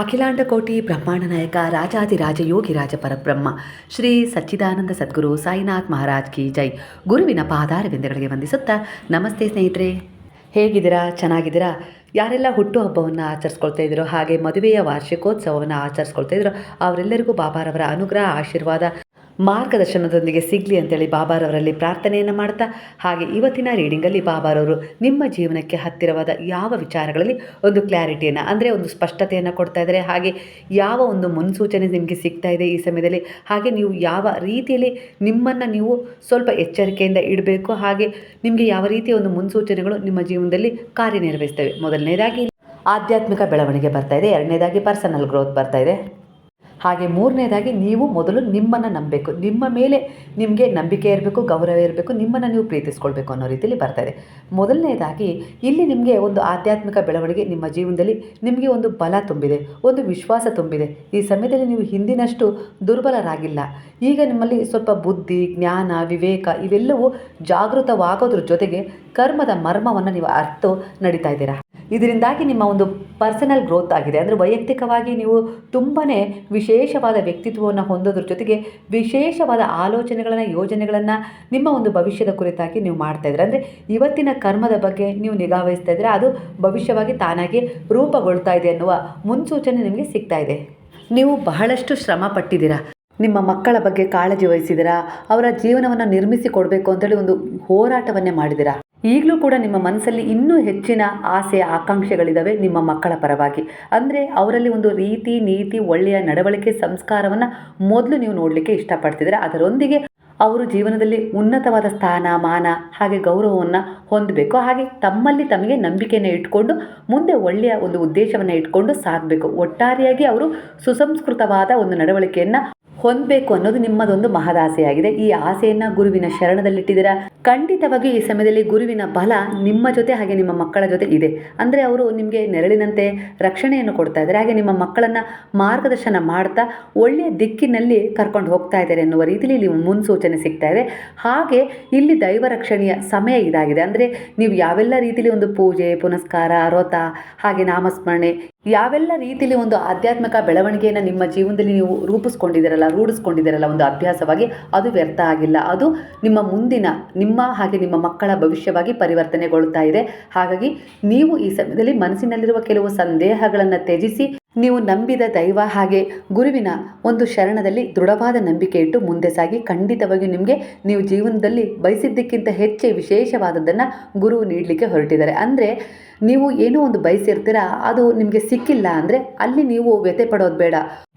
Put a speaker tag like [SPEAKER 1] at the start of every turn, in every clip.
[SPEAKER 1] ಅಖಿಲಾಂಡ ಕೋಟಿ ಬ್ರಹ್ಮಾಂಡ ನಾಯಕ ಯೋಗಿ ರಾಜ ಪರಬ್ರಹ್ಮ ಶ್ರೀ ಸಚ್ಚಿದಾನಂದ ಸದ್ಗುರು ಸಾಯಿನಾಥ್ ಮಹಾರಾಜ್ ಕಿ ಜೈ. ಗುರುವಿನ ಪಾದಾರವಿಂದಗಳಿಗೆ ವಂದಿಸುತ್ತಾ ನಮಸ್ತೆ ಸ್ನೇಹಿತರೆ. ಹೇಗಿದ್ದೀರಾ? ಚೆನ್ನಾಗಿದ್ದೀರಾ? ಯಾರೆಲ್ಲ ಹುಟ್ಟುಹಬ್ಬವನ್ನು ಆಚರಿಸ್ಕೊಳ್ತಾ ಹಾಗೆ ಮದುವೆಯ ವಾರ್ಷಿಕೋತ್ಸವವನ್ನು ಆಚರಿಸ್ಕೊಳ್ತಾ ಇದ್ದೀರೋ ಅವರೆಲ್ಲರಿಗೂ ಬಾಬಾರವರ ಅನುಗ್ರಹ, ಆಶೀರ್ವಾದ ಮಾರ್ಗದರ್ಶನದೊಂದಿಗೆ ಸಿಗಲಿ ಅಂತೇಳಿ ಬಾಬಾರವರಲ್ಲಿ ಪ್ರಾರ್ಥನೆಯನ್ನು ಮಾಡ್ತಾ, ಹಾಗೆ ಇವತ್ತಿನ ರೀಡಿಂಗಲ್ಲಿ ಬಾಬಾರವರು ನಿಮ್ಮ ಜೀವನಕ್ಕೆ ಹತ್ತಿರವಾದ ಯಾವ ವಿಚಾರಗಳಲ್ಲಿ ಒಂದು ಕ್ಲಾರಿಟಿಯನ್ನು, ಅಂದರೆ ಒಂದು ಸ್ಪಷ್ಟತೆಯನ್ನು ಕೊಡ್ತಾ ಇದ್ದಾರೆ, ಹಾಗೆ ಯಾವ ಒಂದು ಮುನ್ಸೂಚನೆ ನಿಮಗೆ ಸಿಗ್ತಾ ಇದೆ ಈ ಸಮಯದಲ್ಲಿ, ಹಾಗೆ ನೀವು ಯಾವ ರೀತಿಯಲ್ಲಿ ನಿಮ್ಮನ್ನು ನೀವು ಸ್ವಲ್ಪ ಎಚ್ಚರಿಕೆಯಿಂದ ಇಡಬೇಕು, ಹಾಗೆ ನಿಮಗೆ ಯಾವ ರೀತಿಯ ಒಂದು ಮುನ್ಸೂಚನೆಗಳು ನಿಮ್ಮ ಜೀವನದಲ್ಲಿ ಕಾರ್ಯನಿರ್ವಹಿಸ್ತವೆ? ಮೊದಲನೇದಾಗಿ ಆಧ್ಯಾತ್ಮಿಕ ಬೆಳವಣಿಗೆ ಬರ್ತಾ ಇದೆ, ಎರಡನೇದಾಗಿ ಪರ್ಸನಲ್ ಗ್ರೋತ್ ಬರ್ತಾ ಇದೆ. ಹಾಗೆ ಮೂರನೇದಾಗಿ ನೀವು ಮೊದಲು ನಿಮ್ಮನ್ನು ನಂಬಬೇಕು. ನಿಮ್ಮ ಮೇಲೆ ನಿಮಗೆ ನಂಬಿಕೆ ಇರಬೇಕು, ಗೌರವ ಇರಬೇಕು, ನಿಮ್ಮನ್ನು ನೀವು ಪ್ರೀತಿಸ್ಕೊಳ್ಬೇಕು ಅನ್ನೋ ರೀತಿಯಲ್ಲಿ ಬರ್ತಾ ಇದೆ. ಮೊದಲನೇದಾಗಿ ಇಲ್ಲಿ ನಿಮಗೆ ಒಂದು ಆಧ್ಯಾತ್ಮಿಕ ಬೆಳವಣಿಗೆ ನಿಮ್ಮ ಜೀವನದಲ್ಲಿ ನಿಮಗೆ ಒಂದು ಬಲ ತುಂಬಿದೆ, ಒಂದು ವಿಶ್ವಾಸ ತುಂಬಿದೆ. ಈ ಸಮಯದಲ್ಲಿ ನೀವು ಹಿಂದಿನಷ್ಟು ದುರ್ಬಲರಾಗಿಲ್ಲ. ಈಗ ನಿಮ್ಮಲ್ಲಿ ಸ್ವಲ್ಪ ಬುದ್ಧಿ, ಜ್ಞಾನ, ವಿವೇಕ ಇವೆಲ್ಲವೂ ಜಾಗೃತವಾಗೋದ್ರ ಜೊತೆಗೆ ಕರ್ಮದ ಮರ್ಮವನ್ನು ನೀವು ಅರ್ಥ ನಡೀತಾ ಇದ್ದೀರಾ? ಇದರಿಂದಾಗಿ ನಿಮ್ಮ ಒಂದು ಪರ್ಸನಲ್ ಗ್ರೋತ್ ಆಗಿದೆ. ಅಂದರೆ ವೈಯಕ್ತಿಕವಾಗಿ ನೀವು ತುಂಬಾ ವಿಶೇಷವಾದ ವ್ಯಕ್ತಿತ್ವವನ್ನು ಹೊಂದೋದ್ರ ಜೊತೆಗೆ ವಿಶೇಷವಾದ ಆಲೋಚನೆಗಳನ್ನು, ಯೋಜನೆಗಳನ್ನು ನಿಮ್ಮ ಒಂದು ಭವಿಷ್ಯದ ಕುರಿತಾಗಿ ನೀವು ಮಾಡ್ತಾ ಇದ್ದೀರ? ಅಂದರೆ ಇವತ್ತಿನ ಕರ್ಮದ ಬಗ್ಗೆ ನೀವು ನಿಗಾವಹಿಸ್ತಾ ಇದ್ದೀರಾ? ಅದು ಭವಿಷ್ಯವಾಗಿ ತಾನಾಗಿ ರೂಪುಗೊಳ್ತಾ ಇದೆ ಅನ್ನುವ ಮುನ್ಸೂಚನೆ ನಿಮಗೆ ಸಿಗ್ತಾ ಇದೆ. ನೀವು ಬಹಳಷ್ಟು ಶ್ರಮ ಪಟ್ಟಿದ್ದೀರಾ? ನಿಮ್ಮ ಮಕ್ಕಳ ಬಗ್ಗೆ ಕಾಳಜಿ ವಹಿಸಿದಿರಾ ಅವರ ಜೀವನವನ್ನು ನಿರ್ಮಿಸಿ ಕೊಡಬೇಕು ಅಂತೇಳಿ ಒಂದು ಹೋರಾಟವನ್ನೇ ಮಾಡಿದಿರಾ ಈಗಲೂ ಕೂಡ ನಿಮ್ಮ ಮನಸ್ಸಲ್ಲಿ ಇನ್ನೂ ಹೆಚ್ಚಿನ ಆಸೆ ಆಕಾಂಕ್ಷೆಗಳಿದ್ದಾವೆ ನಿಮ್ಮ ಮಕ್ಕಳ ಪರವಾಗಿ. ಅಂದರೆ ಅವರಲ್ಲಿ ಒಂದು ರೀತಿ, ನೀತಿ, ಒಳ್ಳೆಯ ನಡವಳಿಕೆ, ಸಂಸ್ಕಾರವನ್ನು ಮೊದಲು ನೀವು ನೋಡಲಿಕ್ಕೆ ಇಷ್ಟಪಡ್ತಿದ್ರೆ, ಅದರೊಂದಿಗೆ ಅವರು ಜೀವನದಲ್ಲಿ ಉನ್ನತವಾದ ಸ್ಥಾನ, ಮಾನ, ಹಾಗೆ ಗೌರವವನ್ನು ಹೊಂದಬೇಕು. ಹಾಗೆ ತಮ್ಮಲ್ಲಿ ತಮಗೆ ನಂಬಿಕೆಯನ್ನು ಇಟ್ಕೊಂಡು, ಮುಂದೆ ಒಳ್ಳೆಯ ಒಂದು ಉದ್ದೇಶವನ್ನು ಇಟ್ಕೊಂಡು ಸಾಗಬೇಕು ಒಟ್ಟಾರೆಯಾಗಿ ಅವರು ಸುಸಂಸ್ಕೃತವಾದ ಒಂದು ನಡವಳಿಕೆಯನ್ನು ಹೊಂದಬೇಕು ಅನ್ನೋದು ನಿಮ್ಮದೊಂದು ಮಹದಾಸೆಯಾಗಿದೆ. ಈ ಆಸೆಯನ್ನು ಗುರುವಿನ ಶರಣದಲ್ಲಿಟ್ಟಿದ್ದೀರಾ? ಖಂಡಿತವಾಗಿ ಈ ಸಮಯದಲ್ಲಿ ಗುರುವಿನ ಬಲ ನಿಮ್ಮ ಜೊತೆ ಹಾಗೆ ನಿಮ್ಮ ಮಕ್ಕಳ ಜೊತೆ ಇದೆ. ಅಂದರೆ ಅವರು ನಿಮಗೆ ನೆರಳಿನಂತೆ ರಕ್ಷಣೆಯನ್ನು ಕೊಡ್ತಾ ಇದ್ದಾರೆ. ಹಾಗೆ ನಿಮ್ಮ ಮಕ್ಕಳನ್ನು ಮಾರ್ಗದರ್ಶನ ಮಾಡ್ತಾ ಒಳ್ಳೆಯ ದಿಕ್ಕಿನಲ್ಲಿ ಕರ್ಕೊಂಡು ಹೋಗ್ತಾ ಇದ್ದಾರೆ ಎನ್ನುವ ರೀತಿಯಲ್ಲಿ ಇಲ್ಲಿ ಮುನ್ಸೂಚನೆ ಸಿಗ್ತಾ ಇದೆ. ಹಾಗೆ ಇಲ್ಲಿ ದೈವ ರಕ್ಷಣೆಯ ಸಮಯ ಇದಾಗಿದೆ. ಅಂದರೆ ನೀವು ಯಾವೆಲ್ಲ ರೀತಿಯಲ್ಲಿ ಒಂದು ಪೂಜೆ, ಪುನಸ್ಕಾರ ವ್ರತ ಹಾಗೆ ನಾಮಸ್ಮರಣೆ ಯಾವೆಲ್ಲ ರೀತಿಯಲ್ಲಿ ಒಂದು ಆಧ್ಯಾತ್ಮಿಕ ಬೆಳವಣಿಗೆಯನ್ನು ನಿಮ್ಮ ಜೀವನದಲ್ಲಿ ನೀವು ರೂಪಿಸ್ಕೊಂಡಿದ್ದೀರಲ್ಲ, ರೂಢಿಸ್ಕೊಂಡಿದ್ದೀರಲ್ಲ ಒಂದು ಅಭ್ಯಾಸವಾಗಿ, ಅದು ವ್ಯರ್ಥ ಆಗಿಲ್ಲ. ಅದು ನಿಮ್ಮ ಮುಂದಿನ, ನಿಮ್ಮ ಹಾಗೆ ನಿಮ್ಮ ಮಕ್ಕಳ ಭವಿಷ್ಯವಾಗಿ ಪರಿವರ್ತನೆಗೊಳ್ತಾ ಇದೆ. ಹಾಗಾಗಿ ನೀವು ಈ ಸಮಯದಲ್ಲಿ ಮನಸ್ಸಿನಲ್ಲಿರುವ ಕೆಲವು ಸಂದೇಹಗಳನ್ನು ತ್ಯಜಿಸಿ ನೀವು ನಂಬಿದ ದೈವ ಹಾಗೆ ಗುರುವಿನ ಒಂದು ಶರಣದಲ್ಲಿ ದೃಢವಾದ ನಂಬಿಕೆ ಇಟ್ಟು ಮುಂದೆ ಸಾಗಿ ಖಂಡಿತವಾಗಿ ನಿಮಗೆ ನೀವು ಜೀವನದಲ್ಲಿ ಬಯಸಿದ್ದಕ್ಕಿಂತ ಹೆಚ್ಚೆ ವಿಶೇಷವಾದದ್ದನ್ನು ಗುರು ನೀಡಲಿಕ್ಕೆ ಹೊರಟಿದ್ದಾರೆ. ಅಂದರೆ ನೀವು ಏನೋ ಒಂದು ಬಯಸಿರ್ತೀರ, ಅದು ನಿಮಗೆ ಸಿಕ್ಕಿಲ್ಲ ಅಂದರೆ ಅಲ್ಲಿ ನೀವು ವ್ಯಥೆ ಪಡೋದು ಬೇಡ.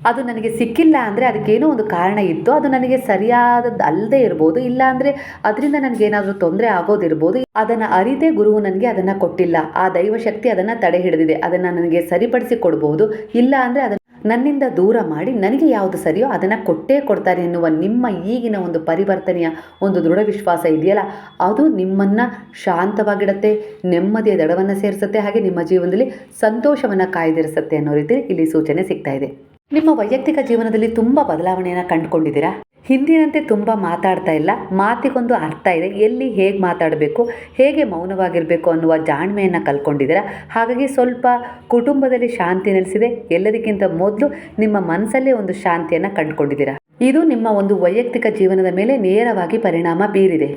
[SPEAKER 1] ಅದು ನನಗೆ ಸಿಕ್ಕಿಲ್ಲ ಅಂದರೆ ಅದಕ್ಕೇನೋ ಒಂದು ಕಾರಣ ಇತ್ತು. ಅದು ನನಗೆ ಸರಿಯಾದದ್ದು ಅಲ್ಲದೆ ಇರ್ಬೋದು, ಇಲ್ಲ ಅಂದರೆ ಅದರಿಂದ ನನಗೇನಾದರೂ ತೊಂದರೆ ಆಗೋದಿರ್ಬೋದು. ಅದನ್ನು ಅರಿತೇ ಗುರುವು ನನಗೆ ಅದನ್ನು ಕೊಟ್ಟಿಲ್ಲ. ಆ ದೈವಶಕ್ತಿ ಅದನ್ನು ತಡೆ ಹಿಡಿದಿದೆ. ಅದನ್ನು ನನಗೆ ಸರಿಪಡಿಸಿ ಕೊಡ್ಬೋದು, ಇಲ್ಲ ಅಂದರೆ ಅದನ್ನು ನನ್ನಿಂದ ದೂರ ಮಾಡಿ ನನಗೆ ಯಾವುದು ಸರಿಯೋ ಅದನ್ನು ಕೊಟ್ಟೇ ಕೊಡ್ತಾರೆ ಎನ್ನುವ ನಿಮ್ಮ ಈಗಿನ ಒಂದು ಪರಿವರ್ತನೆಯ ಒಂದು ದೃಢ ವಿಶ್ವಾಸ ಇದೆಯಲ್ಲ? ಅದು ನಿಮ್ಮನ್ನು ಶಾಂತವಾಗಿಡುತ್ತೆ, ನೆಮ್ಮದಿಯ ದಡವನ್ನು ಸೇರಿಸುತ್ತೆ, ಹಾಗೆ ನಿಮ್ಮ ಜೀವನದಲ್ಲಿ ಸಂತೋಷವನ್ನು ಕಾಯ್ದಿರಿಸುತ್ತೆ ಅನ್ನೋ ರೀತಿ ಇಲ್ಲಿ ಸೂಚನೆ ಸಿಗ್ತಾ ಇದೆ. ನಿಮ್ಮ ವೈಯಕ್ತಿಕ ಜೀವನದಲ್ಲಿ ತುಂಬ ಬದಲಾವಣೆಯನ್ನು ಕಂಡುಕೊಂಡಿದ್ದೀರಾ? ಹಿಂದಿನಂತೆ ತುಂಬ ಮಾತಾಡ್ತಾ ಇಲ್ಲ, ಮಾತಿಗೊಂದು ಅರ್ಥ ಇದೆ, ಎಲ್ಲಿ ಹೇಗೆ ಮಾತಾಡಬೇಕು, ಹೇಗೆ ಮೌನವಾಗಿರಬೇಕು ಅನ್ನುವ ಜಾಣ್ಮೆಯನ್ನು ಕಲ್ಕೊಂಡಿದ್ದೀರ ಹಾಗಾಗಿ ಸ್ವಲ್ಪ ಕುಟುಂಬದಲ್ಲಿ ಶಾಂತಿ ನೆಲೆಸಿದೆ, ಎಲ್ಲದಕ್ಕಿಂತ ಮೊದಲು ನಿಮ್ಮ ಮನಸ್ಸಲ್ಲೇ ಒಂದು ಶಾಂತಿಯನ್ನು ಕಂಡುಕೊಂಡಿದ್ದೀರಾ? ಇದು ನಿಮ್ಮ ಒಂದು ವೈಯಕ್ತಿಕ ಜೀವನದ ಮೇಲೆ ನೇರವಾಗಿ ಪರಿಣಾಮ ಬೀರಿದೆ.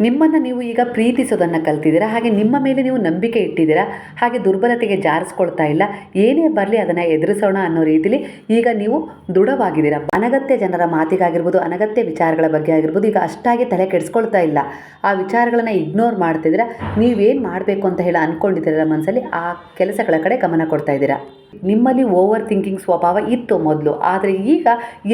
[SPEAKER 1] ನಿಮ್ಮನ್ನು ನೀವು ಈಗ ಪ್ರೀತಿಸೋದನ್ನು ಕಲ್ತಿದ್ದೀರಾ? ಹಾಗೆ ನಿಮ್ಮ ಮೇಲೆ ನೀವು ನಂಬಿಕೆ ಇಟ್ಟಿದ್ದೀರಾ? ಹಾಗೆ ದುರ್ಬಲತೆಗೆ ಜಾರಿಸ್ಕೊಳ್ತಾ ಇಲ್ಲ? ಏನೇ ಬರಲಿ ಅದನ್ನು ಎದುರಿಸೋಣ ಅನ್ನೋ ರೀತಿಲಿ ಈಗ ನೀವು ದೃಢವಾಗಿದ್ದೀರಾ? ಅನಗತ್ಯ ಜನರ ಮಾತಿಗಾಗಿರ್ಬೋದು, ಅನಗತ್ಯ ವಿಚಾರಗಳ ಬಗ್ಗೆ ಆಗಿರ್ಬೋದು, ಈಗ ಅಷ್ಟಾಗಿ ತಲೆ ಕೆಡಿಸ್ಕೊಳ್ತಾ ಇಲ್ಲ. ಆ ವಿಚಾರಗಳನ್ನು ಇಗ್ನೋರ್ ಮಾಡ್ತಿದ್ದೀರಾ? ನೀವೇನು ಮಾಡಬೇಕು ಅಂತ ಹೇಳಿ ಅಂದ್ಕೊಂಡಿದ್ದೀರಲ್ಲ ಮನಸ್ಸಲ್ಲಿ? ಆ ಕೆಲಸಗಳ ಕಡೆ ಗಮನ ಕೊಡ್ತಾ ಇದ್ದೀರಾ? ನಿಮ್ಮಲ್ಲಿ ಓವರ್ ಥಿಂಕಿಂಗ್ ಸ್ವಭಾವ ಇತ್ತು ಮೊದಲು. ಆದರೆ ಈಗ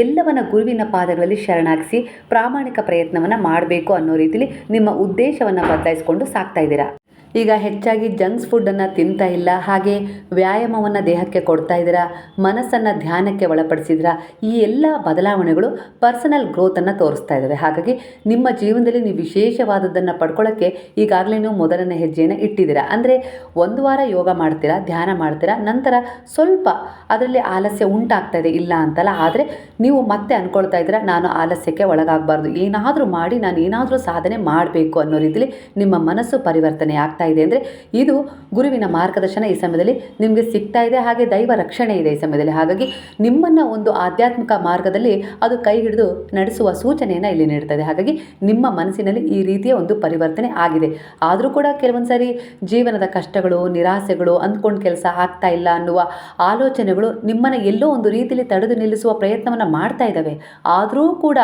[SPEAKER 1] ಎಲ್ಲವನ್ನ ಗುರುವಿನ ಪಾದಗಳಲ್ಲಿ ಶರಣಾಗಿಸಿ ಪ್ರಾಮಾಣಿಕ ಪ್ರಯತ್ನವನ್ನು ಮಾಡಬೇಕು ಅನ್ನೋ ರೀತಿಲಿ ನಿಮ್ಮ ಉದ್ದೇಶವನ್ನು ಬದಲಾಯಿಸ್ಕೊಂಡು ಸಾಕ್ತಾ ಇದ್ದೀರಾ? ಈಗ ಹೆಚ್ಚಾಗಿ ಜಂಕ್ಸ್ ಫುಡ್ಡನ್ನು ತಿಂತಾ ಇಲ್ಲ. ಹಾಗೆ ವ್ಯಾಯಾಮವನ್ನು ದೇಹಕ್ಕೆ ಕೊಡ್ತಾ ಇದ್ದೀರಾ, ಮನಸ್ಸನ್ನು ಧ್ಯಾನಕ್ಕೆ ಒಳಪಡಿಸಿದ್ರ ಈ ಎಲ್ಲ ಬದಲಾವಣೆಗಳು ಪರ್ಸನಲ್ ಗ್ರೋತನ್ನು ತೋರಿಸ್ತಾ ಇದ್ದಾವೆ. ಹಾಗಾಗಿ ನಿಮ್ಮ ಜೀವನದಲ್ಲಿ ನೀವು ವಿಶೇಷವಾದದ್ದನ್ನು ಪಡ್ಕೊಳ್ಳೋಕ್ಕೆ ಈಗಾಗಲೇ ನೀವು ಮೊದಲನೇ ಹೆಜ್ಜೆಯನ್ನು ಇಟ್ಟಿದ್ದೀರಾ. ಅಂದರೆ ಒಂದು ವಾರ ಯೋಗ ಮಾಡ್ತೀರಾ, ಧ್ಯಾನ ಮಾಡ್ತೀರಾ, ನಂತರ ಸ್ವಲ್ಪ ಅದರಲ್ಲಿ ಆಲಸ್ಯ ಉಂಟಾಗ್ತಾ ಇದೆ, ಇಲ್ಲ ಅಂತಲ್ಲ. ಆದರೆ ನೀವು ಮತ್ತೆ ಅಂದ್ಕೊಳ್ತಾ ಇದ್ದೀರಾ, ನಾನು ಆಲಸ್ಯಕ್ಕೆ ಒಳಗಾಗಬಾರ್ದು. ಏನಾದರೂ ಮಾಡಿ ನಾನು ಏನಾದರೂ ಸಾಧನೆ ಮಾಡಬೇಕು ಅನ್ನೋ ರೀತಿಯಲ್ಲಿ ನಿಮ್ಮ ಮನಸ್ಸು ಪರಿವರ್ತನೆ ಆಗ್ತಾ ಆಗ್ತಾ ಇದೆ ಅಂದರೆ ಇದು ಗುರುವಿನ ಮಾರ್ಗದರ್ಶನ ಈ ಸಮಯದಲ್ಲಿ ನಿಮಗೆ ಸಿಗ್ತಾ ಇದೆ. ಹಾಗೆ ದೈವ ರಕ್ಷಣೆ ಇದೆ ಈ ಸಮಯದಲ್ಲಿ. ಹಾಗಾಗಿ ನಿಮ್ಮನ್ನು ಒಂದು ಆಧ್ಯಾತ್ಮಿಕ ಮಾರ್ಗದಲ್ಲಿ ಅದು ಕೈ ಹಿಡಿದು ನಡೆಸುವ ಸೂಚನೆಯನ್ನು ಇಲ್ಲಿ ನೀಡ್ತದೆ ಹಾಗಾಗಿ ನಿಮ್ಮ ಮನಸ್ಸಿನಲ್ಲಿ ಈ ರೀತಿಯ ಒಂದು ಪರಿವರ್ತನೆ ಆಗಿದೆ. ಆದರೂ ಕೂಡ ಕೆಲವೊಂದು ಸಾರಿ ಜೀವನದ ಕಷ್ಟಗಳು, ನಿರಾಸೆಗಳು, ಅಂದ್ಕೊಂಡು ಕೆಲಸ ಆಗ್ತಾ ಇಲ್ಲ ಅನ್ನುವ ಆಲೋಚನೆಗಳು ನಿಮ್ಮನ್ನು ಎಲ್ಲೋ ಒಂದು ರೀತಿಯಲ್ಲಿ ತಡೆದು ನಿಲ್ಲಿಸುವ ಪ್ರಯತ್ನವನ್ನು ಮಾಡ್ತಾ ಇದ್ದಾವೆ ಆದರೂ ಕೂಡ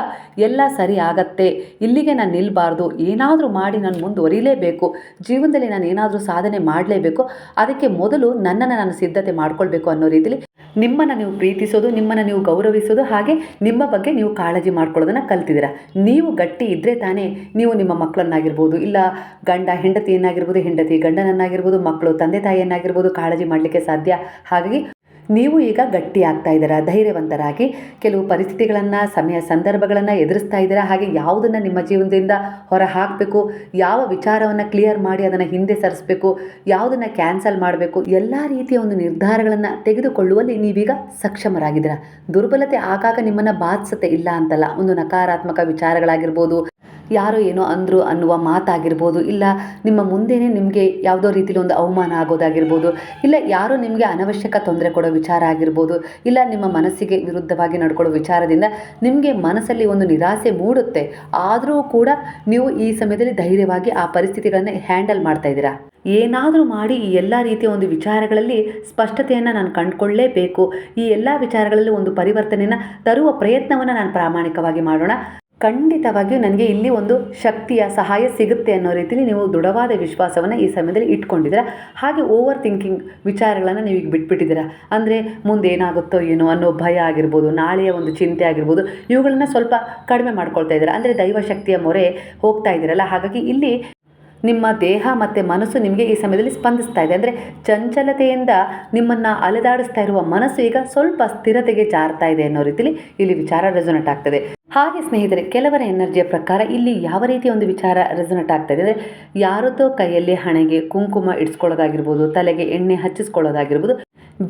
[SPEAKER 1] ಎಲ್ಲ ಸರಿ ಆಗತ್ತೆ. ಇಲ್ಲಿಗೆ ನಾನು ನಿಲ್ಲಬಾರ್ದು ಏನಾದರೂ ಮಾಡಿ ನಾನು ಮುಂದುವರಿಲೇಬೇಕು. ಜೀವನದಲ್ಲಿ ನಾನು ಏನಾದರೂ ಸಾಧನೆ ಮಾಡಲೇಬೇಕು, ಅದಕ್ಕೆ ಮೊದಲು ನನ್ನನ್ನು ನಾನು ಸಿದ್ಧತೆ ಮಾಡ್ಕೊಳ್ಬೇಕು ಅನ್ನೋ ರೀತಿಯಲ್ಲಿ ನಿಮ್ಮನ್ನು ನೀವು ಪ್ರೀತಿಸೋದು, ನಿಮ್ಮನ್ನು ನೀವು ಗೌರವಿಸೋದು, ಹಾಗೆ ನಿಮ್ಮ ಬಗ್ಗೆ ನೀವು ಕಾಳಜಿ ಮಾಡ್ಕೊಳ್ಳೋದನ್ನು ಕಲ್ತಿದ್ದೀರಾ. ನೀವು ಗಟ್ಟಿ ಇದ್ದರೆ ತಾನೇ ನೀವು ನಿಮ್ಮ ಮಕ್ಕಳನ್ನಾಗಿರ್ಬೋದು ಇಲ್ಲ ಗಂಡ ಹೆಂಡತಿಯನ್ನಾಗಿರ್ಬೋದು, ಹೆಂಡತಿ ಗಂಡನನ್ನಾಗಿರ್ಬೋದು, ಮಕ್ಕಳು ತಂದೆ ತಾಯಿಯನ್ನಾಗಿರ್ಬೋದು ಕಾಳಜಿ ಮಾಡಲಿಕ್ಕೆ ಸಾಧ್ಯ. ಹಾಗಾಗಿ ನೀವು ಈಗ ಗಟ್ಟಿ ಆಗ್ತಾ ಇದ್ದೀರಾ? ಧೈರ್ಯವಂತರಾಗಿ ಕೆಲವು ಪರಿಸ್ಥಿತಿಗಳನ್ನು, ಸಮಯ ಸಂದರ್ಭಗಳನ್ನು ಎದುರಿಸ್ತಾ ಇದ್ದೀರಾ? ಹಾಗೆ ಯಾವುದನ್ನು ನಿಮ್ಮ ಜೀವನದಿಂದ ಹೊರ ಹಾಕಬೇಕು ಯಾವ ವಿಚಾರವನ್ನು ಕ್ಲಿಯರ್ ಮಾಡಿ ಅದನ್ನು ಹಿಂದೆ ಸರಿಸಬೇಕು? ಯಾವುದನ್ನು ಕ್ಯಾನ್ಸಲ್ ಮಾಡಬೇಕು? ಎಲ್ಲ ರೀತಿಯ ಒಂದು ನಿರ್ಧಾರಗಳನ್ನು ತೆಗೆದುಕೊಳ್ಳುವಲ್ಲಿ ನೀವೀಗ ಸಕ್ಷಮರಾಗಿದ್ದೀರಾ? ದುರ್ಬಲತೆ ಆಗಾಗ ನಿಮ್ಮನ್ನು ಬಾಧಿಸುತ್ತೆ ಇಲ್ಲ ಅಂತಲ್ಲ? ಒಂದು ನಕಾರಾತ್ಮಕ ವಿಚಾರಗಳಾಗಿರ್ಬೋದು ಯಾರೋ ಏನೋ ಅಂದರು ಅನ್ನುವ ಮಾತಾಗಿರ್ಬೋದು, ಇಲ್ಲ ನಿಮ್ಮ ಮುಂದೆಯೇ ನಿಮಗೆ ಯಾವುದೋ ರೀತಿಲಿ ಒಂದು ಅವಮಾನ ಆಗೋದಾಗಿರ್ಬೋದು, ಇಲ್ಲ ಯಾರೋ ನಿಮಗೆ ಅನವಶ್ಯಕ ತೊಂದರೆ ಕೊಡೋ ವಿಚಾರ ಆಗಿರ್ಬೋದು, ಇಲ್ಲ ನಿಮ್ಮ ಮನಸ್ಸಿಗೆ ವಿರುದ್ಧವಾಗಿ ನಡ್ಕೊಳ್ಳೋ ವಿಚಾರದಿಂದ ನಿಮಗೆ ಮನಸ್ಸಲ್ಲಿ ಒಂದು ನಿರಾಸೆ ಮೂಡುತ್ತೆ, ಆದರೂ ಕೂಡ ನೀವು ಈ ಸಮಯದಲ್ಲಿ ಧೈರ್ಯವಾಗಿ ಆ ಪರಿಸ್ಥಿತಿಗಳನ್ನು ಹ್ಯಾಂಡಲ್ ಮಾಡ್ತಾ ಇದ್ದೀರಾ? ಏನಾದರೂ ಮಾಡಿ ಈ ಎಲ್ಲ ರೀತಿಯ ಒಂದು ವಿಚಾರಗಳಲ್ಲಿ ಸ್ಪಷ್ಟತೆಯನ್ನು ನಾನು ಕಂಡುಕೊಳ್ಳೇಬೇಕು, ಈ ಎಲ್ಲ ವಿಚಾರಗಳಲ್ಲಿ ಒಂದು ಪರಿವರ್ತನೆಯನ್ನು ತರುವ ಪ್ರಯತ್ನವನ್ನು ನಾನು ಪ್ರಾಮಾಣಿಕವಾಗಿ ಮಾಡೋಣ. ಖಂಡಿತವಾಗಿಯೂ ನನಗೆ ಇಲ್ಲಿ ಒಂದು ಶಕ್ತಿಯ ಸಹಾಯ ಸಿಗುತ್ತೆ ಅನ್ನೋ ರೀತಿಯಲ್ಲಿ ನೀವು ದೃಢವಾದ ವಿಶ್ವಾಸವನ್ನು ಈ ಸಮಯದಲ್ಲಿ ಇಟ್ಕೊಂಡಿದ್ದೀರ? ಹಾಗೆ ಓವರ್ ಥಿಂಕಿಂಗ್ ವಿಚಾರಗಳನ್ನು ನೀವು ಈಗ ಬಿಟ್ಬಿಟ್ಟಿದ್ದೀರ? ಅಂದರೆ ಮುಂದೆ ಏನಾಗುತ್ತೋ ಏನೋ ಅನ್ನೋ ಭಯ ಆಗಿರ್ಬೋದು, ನಾಳೆಯ ಒಂದು ಚಿಂತೆ ಆಗಿರ್ಬೋದು, ಇವುಗಳನ್ನ ಸ್ವಲ್ಪ ಕಡಿಮೆ ಮಾಡ್ಕೊಳ್ತಾ ಇದ್ದೀರ? ಅಂದರೆ ದೈವಶಕ್ತಿಯ ಮೊರೆ ಹೋಗ್ತಾ ಇದ್ದೀರಲ್ಲ? ಹಾಗಾಗಿ ಇಲ್ಲಿ ನಿಮ್ಮ ದೇಹ ಮತ್ತು ಮನಸ್ಸು ನಿಮಗೆ ಈ ಸಮಯದಲ್ಲಿ ಸ್ಪಂದಿಸ್ತಾ ಇದೆ. ಅಂದರೆ ಚಂಚಲತೆಯಿಂದ ನಿಮ್ಮನ್ನು ಅಲೆದಾಡಿಸ್ತಾ ಇರುವ ಮನಸ್ಸು ಈಗ ಸ್ವಲ್ಪ ಸ್ಥಿರತೆಗೆ ಜಾರ್ತಾ ಇದೆ ಅನ್ನೋ ರೀತಿಲಿ ಇಲ್ಲಿ ವಿಚಾರ ರೆಸೊನೇಟ್ ಆಗ್ತದೆ. ಹಾಗೆ ಸ್ನೇಹಿತರೆ, ಕೆಲವರ ಎನರ್ಜಿಯ ಪ್ರಕಾರ ಇಲ್ಲಿ ಯಾವ ರೀತಿಯ ಒಂದು ವಿಚಾರ ರೆಸೊನೇಟ್ ಆಗ್ತಾ ಇದೆ? ಅಂದರೆ ಯಾರದ್ದೋ ಕೈಯಲ್ಲಿ ಹಣೆಗೆ ಕುಂಕುಮ ಇಡ್ಸ್ಕೊಳ್ಳೋದಾಗಿರ್ಬೋದು, ತಲೆಗೆ ಎಣ್ಣೆ ಹಚ್ಚಿಸ್ಕೊಳ್ಳೋದಾಗಿರ್ಬೋದು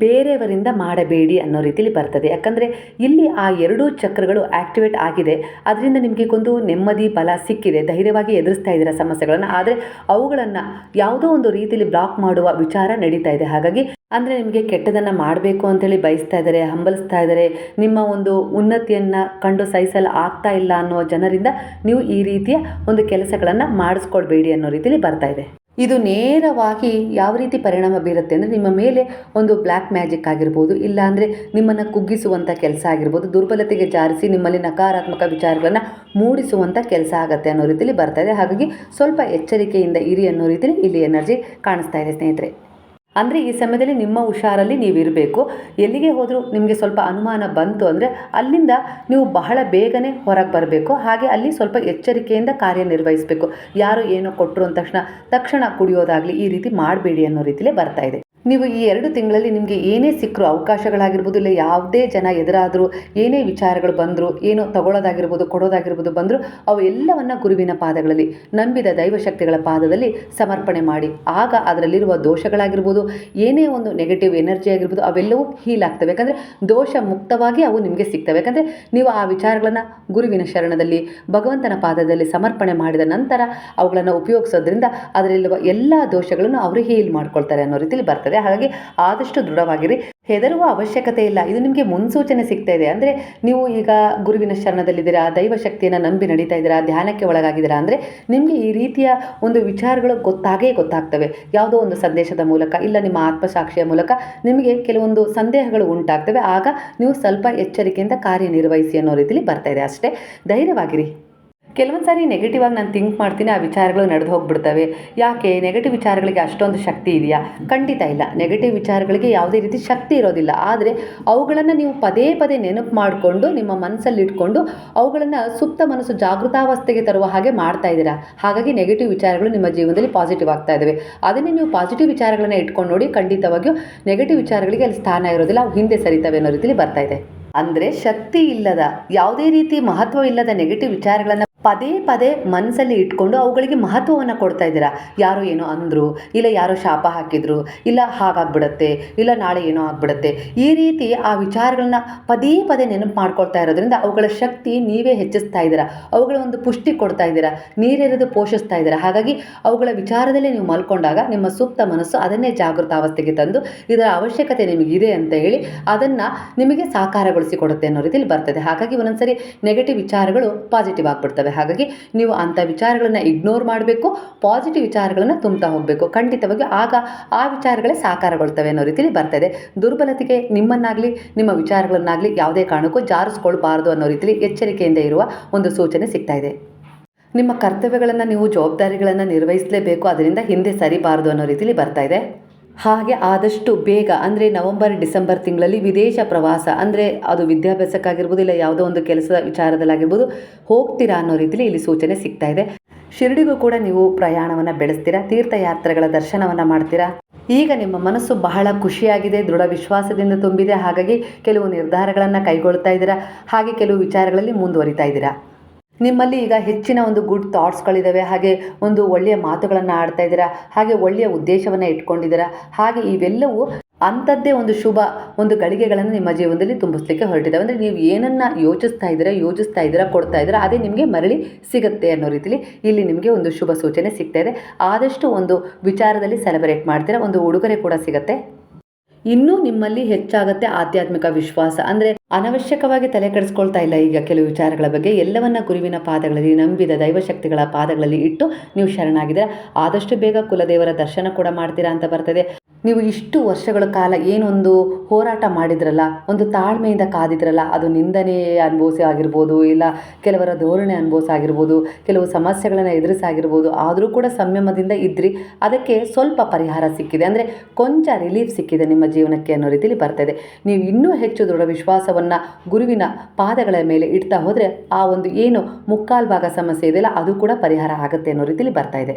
[SPEAKER 1] ಬೇರೆಯವರಿಂದ ಮಾಡಬೇಡಿ ಅನ್ನೋ ರೀತಿಯಲ್ಲಿ ಬರ್ತದೆ. ಯಾಕಂದರೆ ಇಲ್ಲಿ ಆ ಎರಡೂ ಚಕ್ರಗಳು ಆ್ಯಕ್ಟಿವೇಟ್ ಆಗಿದೆ. ಅದರಿಂದ ನಿಮಗೆ ಒಂದು ನೆಮ್ಮದಿ, ಬಲ ಸಿಕ್ಕಿದೆ. ಧೈರ್ಯವಾಗಿ ಎದುರಿಸ್ತಾ ಇದ್ದೀರ ಸಮಸ್ಯೆಗಳನ್ನು. ಆದರೆ ಅವುಗಳನ್ನು ಯಾವುದೋ ಒಂದು ರೀತಿಯಲ್ಲಿ ಬ್ಲಾಕ್ ಮಾಡುವ ವಿಚಾರ ನಡೀತಾ ಇದೆ. ಹಾಗಾಗಿ ಅಂದರೆ ನಿಮಗೆ ಕೆಟ್ಟದನ್ನು ಮಾಡಬೇಕು ಅಂತೇಳಿ ಬಯಸ್ತಾ ಇದ್ದಾರೆ, ಹಂಬಲಿಸ್ತಾ ಇದ್ದಾರೆ. ನಿಮ್ಮ ಒಂದು ಉನ್ನತಿಯನ್ನು ಕಂಡು ಸಹಿಸಲು ಆಗ್ತಾ ಇಲ್ಲ ಅನ್ನೋ ಜನರಿಂದ ನೀವು ಈ ರೀತಿಯ ಒಂದು ಕೆಲಸಗಳನ್ನು ಮಾಡಿಸ್ಕೊಳ್ಬೇಡಿ ಅನ್ನೋ ರೀತಿಯಲ್ಲಿ ಬರ್ತಾ ಇದೆ. ಇದು ನೇರವಾಗಿ ಯಾವ ರೀತಿ ಪರಿಣಾಮ ಬೀರುತ್ತೆ ಅಂದರೆ ನಿಮ್ಮ ಮೇಲೆ ಒಂದು ಬ್ಲ್ಯಾಕ್ ಮ್ಯಾಜಿಕ್ ಆಗಿರ್ಬೋದು ಇಲ್ಲಾಂದರೆ ನಿಮ್ಮನ್ನು ಕುಗ್ಗಿಸುವಂಥ ಕೆಲಸ ಆಗಿರ್ಬೋದು, ದುರ್ಬಲತೆಗೆ ಜಾರಿಸಿ ನಿಮ್ಮಲ್ಲಿ ನಕಾರಾತ್ಮಕ ವಿಚಾರಗಳನ್ನು ಮೂಡಿಸುವಂಥ ಕೆಲಸ ಆಗುತ್ತೆ ಅನ್ನೋ ರೀತಿಯಲ್ಲಿ ಬರ್ತಾ ಇದೆ. ಹಾಗಾಗಿ ಸ್ವಲ್ಪ ಎಚ್ಚರಿಕೆಯಿಂದ ಇರಿ ಅನ್ನೋ ರೀತಿಯಲ್ಲಿ ಇಲ್ಲಿ ಎನರ್ಜಿ ಕಾಣಿಸ್ತಾ ಇದೆ ಸ್ನೇಹಿತರೆ. ಅಂದರೆ ಈ ಸಮಯದಲ್ಲಿ ನಿಮ್ಮ ಹುಷಾರಲ್ಲಿ ನೀವಿರಬೇಕು. ಎಲ್ಲಿಗೆ ಹೋದರೂ ನಿಮಗೆ ಸ್ವಲ್ಪ ಅನುಮಾನ ಬಂತು ಅಂದರೆ ಅಲ್ಲಿಂದ ನೀವು ಬಹಳ ಬೇಗನೆ ಹೊರಗೆ ಬರಬೇಕು. ಹಾಗೆ ಅಲ್ಲಿ ಸ್ವಲ್ಪ ಎಚ್ಚರಿಕೆಯಿಂದ ಕಾರ್ಯನಿರ್ವಹಿಸಬೇಕು. ಯಾರು ಏನೋ ಕೊಟ್ಟರು ಅಂದ ತಕ್ಷಣ ತಕ್ಷಣ ಕುಡಿಯೋದಾಗಲಿ ಈ ರೀತಿ ಮಾಡಬೇಡಿ ಅನ್ನೋ ರೀತಿಲೇ ಬರ್ತಾ ಇದೆ. ನೀವು ಈ ಎರಡು ತಿಂಗಳಲ್ಲಿ ನಿಮಗೆ ಏನೇ ಸಿಕ್ಕರು ಅವಕಾಶಗಳಾಗಿರ್ಬೋದು, ಇಲ್ಲ ಯಾವುದೇ ಜನ ಎದುರಾದರೂ, ಏನೇ ವಿಚಾರಗಳು ಬಂದರೂ, ಏನು ತಗೊಳ್ಳೋದಾಗಿರ್ಬೋದು, ಕೊಡೋದಾಗಿರ್ಬೋದು ಬಂದರೂ, ಅವು ಎಲ್ಲವನ್ನ ಗುರುವಿನ ಪಾದಗಳಲ್ಲಿ, ನಂಬಿದ ದೈವಶಕ್ತಿಗಳ ಪಾದದಲ್ಲಿ ಸಮರ್ಪಣೆ ಮಾಡಿ. ಆಗ ಅದರಲ್ಲಿರುವ ದೋಷಗಳಾಗಿರ್ಬೋದು, ಏನೇ ಒಂದು ನೆಗೆಟಿವ್ ಎನರ್ಜಿ ಆಗಿರ್ಬೋದು, ಅವೆಲ್ಲವೂ ಹೀಲ್ ಆಗ್ತವೆ. ಯಾಕಂದರೆ ದೋಷ ಮುಕ್ತವಾಗಿ ಅವು ನಿಮಗೆ ಸಿಗ್ತವೆ. ಯಾಕಂದರೆ ನೀವು ಆ ವಿಚಾರಗಳನ್ನು ಗುರುವಿನ ಶರಣದಲ್ಲಿ, ಭಗವಂತನ ಪಾದದಲ್ಲಿ ಸಮರ್ಪಣೆ ಮಾಡಿದ ನಂತರ, ಅವುಗಳನ್ನು ಉಪಯೋಗಿಸೋದ್ರಿಂದ ಅದರಲ್ಲಿರುವ ಎಲ್ಲ ದೋಷಗಳನ್ನು ಅವರು ಹೀಲ್ ಮಾಡ್ಕೊಳ್ತಾರೆ ಅನ್ನೋ ರೀತಿಯಲ್ಲಿ ಬರ್ತದೆ. ಹಾಗಾಗಿ ಆದಷ್ಟು ದೃಢವಾಗಿರಿ. ಹೆದರುವ ಅವಶ್ಯಕತೆ ಇಲ್ಲ. ಇದು ನಿಮಗೆ ಮುನ್ಸೂಚನೆ ಸಿಗ್ತಾ ಇದೆ. ಅಂದರೆ ನೀವು ಈಗ ಗುರುವಿನ ಶರಣದಲ್ಲಿದ್ದೀರಾ ದೈವಶಕ್ತಿಯನ್ನು ನಂಬಿ ನಡೀತಾ ಇದ್ದೀರಾ, ಧ್ಯಾನಕ್ಕೆ ಒಳಗಾಗಿದ್ದೀರಾ ಅಂದರೆ ನಿಮಗೆ ಈ ರೀತಿಯ ಒಂದು ವಿಚಾರಗಳು ಗೊತ್ತಾಗೇ ಗೊತ್ತಾಗ್ತವೆ. ಯಾವುದೋ ಒಂದು ಸಂದೇಶದ ಮೂಲಕ ಇಲ್ಲ ನಿಮ್ಮ ಆತ್ಮಸಾಕ್ಷಿಯ ಮೂಲಕ ನಿಮಗೆ ಕೆಲವೊಂದು ಸಂದೇಹಗಳು ಉಂಟಾಗ್ತವೆ. ಆಗ ನೀವು ಸ್ವಲ್ಪ ಎಚ್ಚರಿಕೆಯಿಂದ ಕಾರ್ಯನಿರ್ವಹಿಸಿ ಅನ್ನೋ ರೀತಿಯಲ್ಲಿ ಬರ್ತಾ ಇದೆ ಅಷ್ಟೇ. ಧೈರ್ಯವಾಗಿರಿ. ಕೆಲವೊಂದು ಸಾರಿ ನೆಗೆಟಿವ್ ಆಗಿ ನಾನು ಥಿಂಕ್ ಮಾಡ್ತೀನಿ, ಆ ವಿಚಾರಗಳು ನಡೆದು ಹೋಗ್ಬಿಡ್ತವೆ. ಯಾಕೆ? ನೆಗೆಟಿವ್ ವಿಚಾರಗಳಿಗೆ ಅಷ್ಟೊಂದು ಶಕ್ತಿ ಇದೆಯಾ? ಖಂಡಿತ ಇಲ್ಲ. ನೆಗೆಟಿವ್ ವಿಚಾರಗಳಿಗೆ ಯಾವುದೇ ರೀತಿ ಶಕ್ತಿ ಇರೋದಿಲ್ಲ. ಆದರೆ ಅವುಗಳನ್ನು ನೀವು ಪದೇ ಪದೇ ನೆನಪು ಮಾಡಿಕೊಂಡು, ನಿಮ್ಮ ಮನಸ್ಸಲ್ಲಿ ಇಟ್ಕೊಂಡು ಅವುಗಳನ್ನು ಸುಪ್ತ ಮನಸ್ಸು ಜಾಗೃತಾವಸ್ಥೆಗೆ ತರುವ ಹಾಗೆ ಮಾಡ್ತಾ ಇದ್ದೀರಾ? ಹಾಗಾಗಿ ನೆಗೆಟಿವ್ ವಿಚಾರಗಳು ನಿಮ್ಮ ಜೀವನದಲ್ಲಿ ಪಾಸಿಟಿವ್ ಆಗ್ತಾ ಇದ್ದಾವೆ. ಅದನ್ನೇ ನೀವು ಪಾಸಿಟಿವ್ ವಿಚಾರಗಳನ್ನು ಇಟ್ಕೊಂಡು ನೋಡಿ ಖಂಡಿತವಾಗಿಯೂ ನೆಗೆಟಿವ್ ವಿಚಾರಗಳಿಗೆ ಅಲ್ಲಿ ಸ್ಥಾನ ಇರೋದಿಲ್ಲ. ಅವು ಹಿಂದೆ ಸರಿತವೆ ಅನ್ನೋ ರೀತಿಯಲ್ಲಿ ಬರ್ತಾ ಇದೆ. ಅಂದರೆ ಶಕ್ತಿ ಇಲ್ಲದ, ಯಾವುದೇ ರೀತಿ ಮಹತ್ವ ಇಲ್ಲದ ನೆಗೆಟಿವ್ ವಿಚಾರಗಳನ್ನು ಪದೇ ಪದೇ ಮನಸ್ಸಲ್ಲಿ ಇಟ್ಕೊಂಡು ಅವುಗಳಿಗೆ ಮಹತ್ವವನ್ನು ಕೊಡ್ತಾ ಇದ್ದೀರಾ? ಯಾರೋ ಏನೋ ಅಂದರು, ಇಲ್ಲ ಯಾರೋ ಶಾಪ ಹಾಕಿದರು, ಇಲ್ಲ ಹಾಗಾಗ್ಬಿಡತ್ತೆ, ಇಲ್ಲ ನಾಳೆ ಏನೋ ಆಗ್ಬಿಡತ್ತೆ, ಈ ರೀತಿ ಆ ವಿಚಾರಗಳನ್ನ ಪದೇ ಪದೇ ನೆನಪು ಮಾಡ್ಕೊಳ್ತಾ ಇರೋದ್ರಿಂದ ಅವುಗಳ ಶಕ್ತಿ ನೀವೇ ಹೆಚ್ಚಿಸ್ತಾ ಇದ್ದೀರಾ? ಅವುಗಳ ಒಂದು ಪುಷ್ಟಿ ಕೊಡ್ತಾ ಇದ್ದೀರಾ? ನೀರೆರೆದು ಪೋಷಿಸ್ತಾ ಇದ್ದೀರಾ? ಹಾಗಾಗಿ ಅವುಗಳ ವಿಚಾರದಲ್ಲೇ ನೀವು ಮಲ್ಕೊಂಡಾಗ ನಿಮ್ಮ ಸೂಕ್ತ ಮನಸ್ಸು ಅದನ್ನೇ ಜಾಗೃತ ಅವಸ್ಥೆಗೆ ತಂದು ಇದರ ಅವಶ್ಯಕತೆ ನಿಮಗಿದೆ ಅಂತ ಹೇಳಿ ಅದನ್ನು ನಿಮಗೆ ಸಾಕಾರಗೊಳಿಸಿಕೊಡುತ್ತೆ ಅನ್ನೋ ರೀತಿಯಲ್ಲಿ ಬರ್ತದೆ. ಹಾಗಾಗಿ ಒಂದೊಂದ್ಸರಿ ನೆಗೆಟಿವ್ ವಿಚಾರಗಳು ಪಾಸಿಟಿವ್ ಆಗಿಬಿಡ್ತವೆ. ಹಾಗಾಗಿ ನೀವು ಅಂಥ ವಿಚಾರಗಳನ್ನು ಇಗ್ನೋರ್ ಮಾಡಬೇಕು ಪಾಸಿಟಿವ್ ವಿಚಾರಗಳನ್ನು ತುಂಬ್ತಾ ಹೋಗಬೇಕು. ಖಂಡಿತವಾಗಿ ಆಗ ಆ ವಿಚಾರಗಳೇ ಸಾಕಾರಗೊಳ್ತವೆ ಅನ್ನೋ ರೀತಿಯಲ್ಲಿ ಬರ್ತದೆ ದುರ್ಬಲತೆಗೆ ನಿಮ್ಮನ್ನಾಗಲಿ, ನಿಮ್ಮ ವಿಚಾರಗಳನ್ನಾಗಲಿ ಯಾವುದೇ ಕಾರಣಕ್ಕೂ ಜಾರಿಸ್ಕೊಳ್ಬಾರ್ದು ಅನ್ನೋ ರೀತಿಯಲ್ಲಿ ಎಚ್ಚರಿಕೆಯಿಂದ ಇರುವ ಒಂದು ಸೂಚನೆ ಸಿಗ್ತಾ ಇದೆ. ನಿಮ್ಮ ಕರ್ತವ್ಯಗಳನ್ನು ನೀವು ಜವಾಬ್ದಾರಿಗಳನ್ನು ನಿರ್ವಹಿಸಲೇಬೇಕು, ಅದರಿಂದ ಹಿಂದೆ ಸರಿಬಾರದು ಅನ್ನೋ ರೀತಿಯಲ್ಲಿ ಬರ್ತಾ ಇದೆ. ಹಾಗೆ ಆದಷ್ಟು ಬೇಗ, ಅಂದರೆ ನವಂಬರ್, ಡಿಸೆಂಬರ್ ತಿಂಗಳಲ್ಲಿ ವಿದೇಶ ಪ್ರವಾಸ, ಅಂದರೆ ಅದು ವಿದ್ಯಾಭ್ಯಾಸಕ್ಕಾಗಿರ್ಬೋದು, ಇಲ್ಲ ಯಾವುದೋ ಒಂದು ಕೆಲಸದ ವಿಚಾರದಲ್ಲಾಗಿರ್ಬೋದು, ಹೋಗ್ತೀರಾ ಅನ್ನೋ ರೀತಿಯಲ್ಲಿ ಇಲ್ಲಿ ಸೂಚನೆ ಸಿಗ್ತಾ ಇದೆ. ಶಿರಡಿಗೂ ಕೂಡ ನೀವು ಪ್ರಯಾಣವನ್ನು ಬೆಳೆಸ್ತೀರಾ? ತೀರ್ಥಯಾತ್ರೆಗಳ ದರ್ಶನವನ್ನು ಮಾಡ್ತೀರಾ? ಈಗ ನಿಮ್ಮ ಮನಸ್ಸು ಬಹಳ ಖುಷಿಯಾಗಿದೆ, ದೃಢ ವಿಶ್ವಾಸದಿಂದ ತುಂಬಿದೆ, ಹಾಗಾಗಿ ಕೆಲವು ನಿರ್ಧಾರಗಳನ್ನು ಕೈಗೊಳ್ತಾ ಇದ್ದೀರಾ? ಹಾಗೆ ಕೆಲವು ವಿಚಾರಗಳಲ್ಲಿ ಮುಂದುವರಿತಾ ಇದ್ದೀರಾ? ನಿಮ್ಮಲ್ಲಿ ಈಗ ಹೆಚ್ಚಿನ ಒಂದು ಗುಡ್ ಥಾಟ್ಸ್ಗಳಿದ್ದಾವೆ ಹಾಗೆ ಒಂದು ಒಳ್ಳೆಯ ಮಾತುಗಳನ್ನು ಆಡ್ತಾ ಇದ್ದೀರಾ, ಹಾಗೆ ಒಳ್ಳೆಯ ಉದ್ದೇಶವನ್ನು ಇಟ್ಕೊಂಡಿದ್ದೀರಾ, ಹಾಗೆ ಇವೆಲ್ಲವೂ ಅಂಥದ್ದೇ ಒಂದು ಶುಭ, ಒಂದು ಗಳಿಗೆಗಳನ್ನು ನಿಮ್ಮ ಜೀವನದಲ್ಲಿ ತುಂಬಿಸ್ಲಿಕ್ಕೆ ಹೊರಟಿದ್ದಾವೆ ಅಂದರೆ ನೀವು ಏನನ್ನು ಯೋಚಿಸ್ತಾ ಇದ್ದೀರಾ ಯೋಚಿಸ್ತಾ ಇದ್ದೀರಾ, ಕೊಡ್ತಾ ಇದ್ದೀರಾ, ಅದೇ ನಿಮಗೆ ಮರಳಿ ಸಿಗುತ್ತೆ ಅನ್ನೋ ರೀತಿಲಿ ಇಲ್ಲಿ ನಿಮಗೆ ಒಂದು ಶುಭ ಸೂಚನೆ ಸಿಗ್ತಾ ಇದೆ. ಆದಷ್ಟು ಒಂದು ವಿಚಾರದಲ್ಲಿ ಸೆಲೆಬ್ರೇಟ್ ಮಾಡ್ತೀರಾ, ಒಂದು ಉಡುಗೊರೆ ಕೂಡ ಸಿಗುತ್ತೆ. ಇನ್ನೂ ನಿಮ್ಮಲ್ಲಿ ಹೆಚ್ಚಾಗುತ್ತೆ ಆಧ್ಯಾತ್ಮಿಕ ವಿಶ್ವಾಸ. ಅಂದರೆ ಅನವಶ್ಯಕವಾಗಿ ತಲೆ ಕೆಡಿಸ್ಕೊಳ್ತಾ ಇಲ್ಲ ಈಗ ಕೆಲವು ವಿಚಾರಗಳ ಬಗ್ಗೆ. ಎಲ್ಲವನ್ನ ಗುರುವಿನ ಪಾದಗಳಲ್ಲಿ ನಂಬಿದ ದೈವಶಕ್ತಿಗಳ ಪಾದಗಳಲ್ಲಿ ಇಟ್ಟು ನೀವು ಶರಣಾಗಿದ್ದೀರಾ. ಆದಷ್ಟು ಬೇಗ ಕುಲದೇವರ ದರ್ಶನ ಕೂಡ ಮಾಡ್ತೀರಾ ಅಂತ ಬರ್ತದೆ. ನೀವು ಇಷ್ಟು ವರ್ಷಗಳ ಕಾಲ ಏನೊಂದು ಹೋರಾಟ ಮಾಡಿದ್ರಲ್ಲ, ಒಂದು ತಾಳ್ಮೆಯಿಂದ ಕಾದಿದ್ರಲ್ಲ, ಅದು ನಿಂದನೆ ಅನುಭವಿಸಿ ಆಗಿರ್ಬೋದು, ಇಲ್ಲ ಕೆಲವರ ಧೋರಣೆ ಅನುಭವಿಸಿ ಆಗಿರ್ಬೋದು, ಕೆಲವು ಸಮಸ್ಯೆಗಳನ್ನು ಎದುರಿಸಾಗಿರ್ಬೋದು ಆದರೂ ಕೂಡ ಸಂಯಮದಿಂದ ಇದ್ರಿ. ಅದಕ್ಕೆ ಸ್ವಲ್ಪ ಪರಿಹಾರ ಸಿಕ್ಕಿದೆ. ಅಂದರೆ ಕೊಂಚ ರಿಲೀಫ್ ಸಿಕ್ಕಿದೆ ನಿಮ್ಮ ಜೀವನಕ್ಕೆ ಅನ್ನೋ ರೀತಿಯಲ್ಲಿ ಬರ್ತದೆ. ನೀವು ಇನ್ನೂ ಹೆಚ್ಚು ದೃಢ ವಿಶ್ವಾಸವನ್ನು ಗುರುವಿನ ಪಾದಗಳ ಮೇಲೆ ಇಡ್ತಾ ಹೋದರೆ ಆ ಒಂದು ಏನು ಮುಕ್ಕಾಲು ಭಾಗ ಸಮಸ್ಯೆ ಇದೆಯಲ್ಲ, ಅದು ಕೂಡ ಪರಿಹಾರ ಆಗುತ್ತೆ ಅನ್ನೋ ರೀತಿಯಲ್ಲಿ ಬರ್ತಾ ಇದೆ.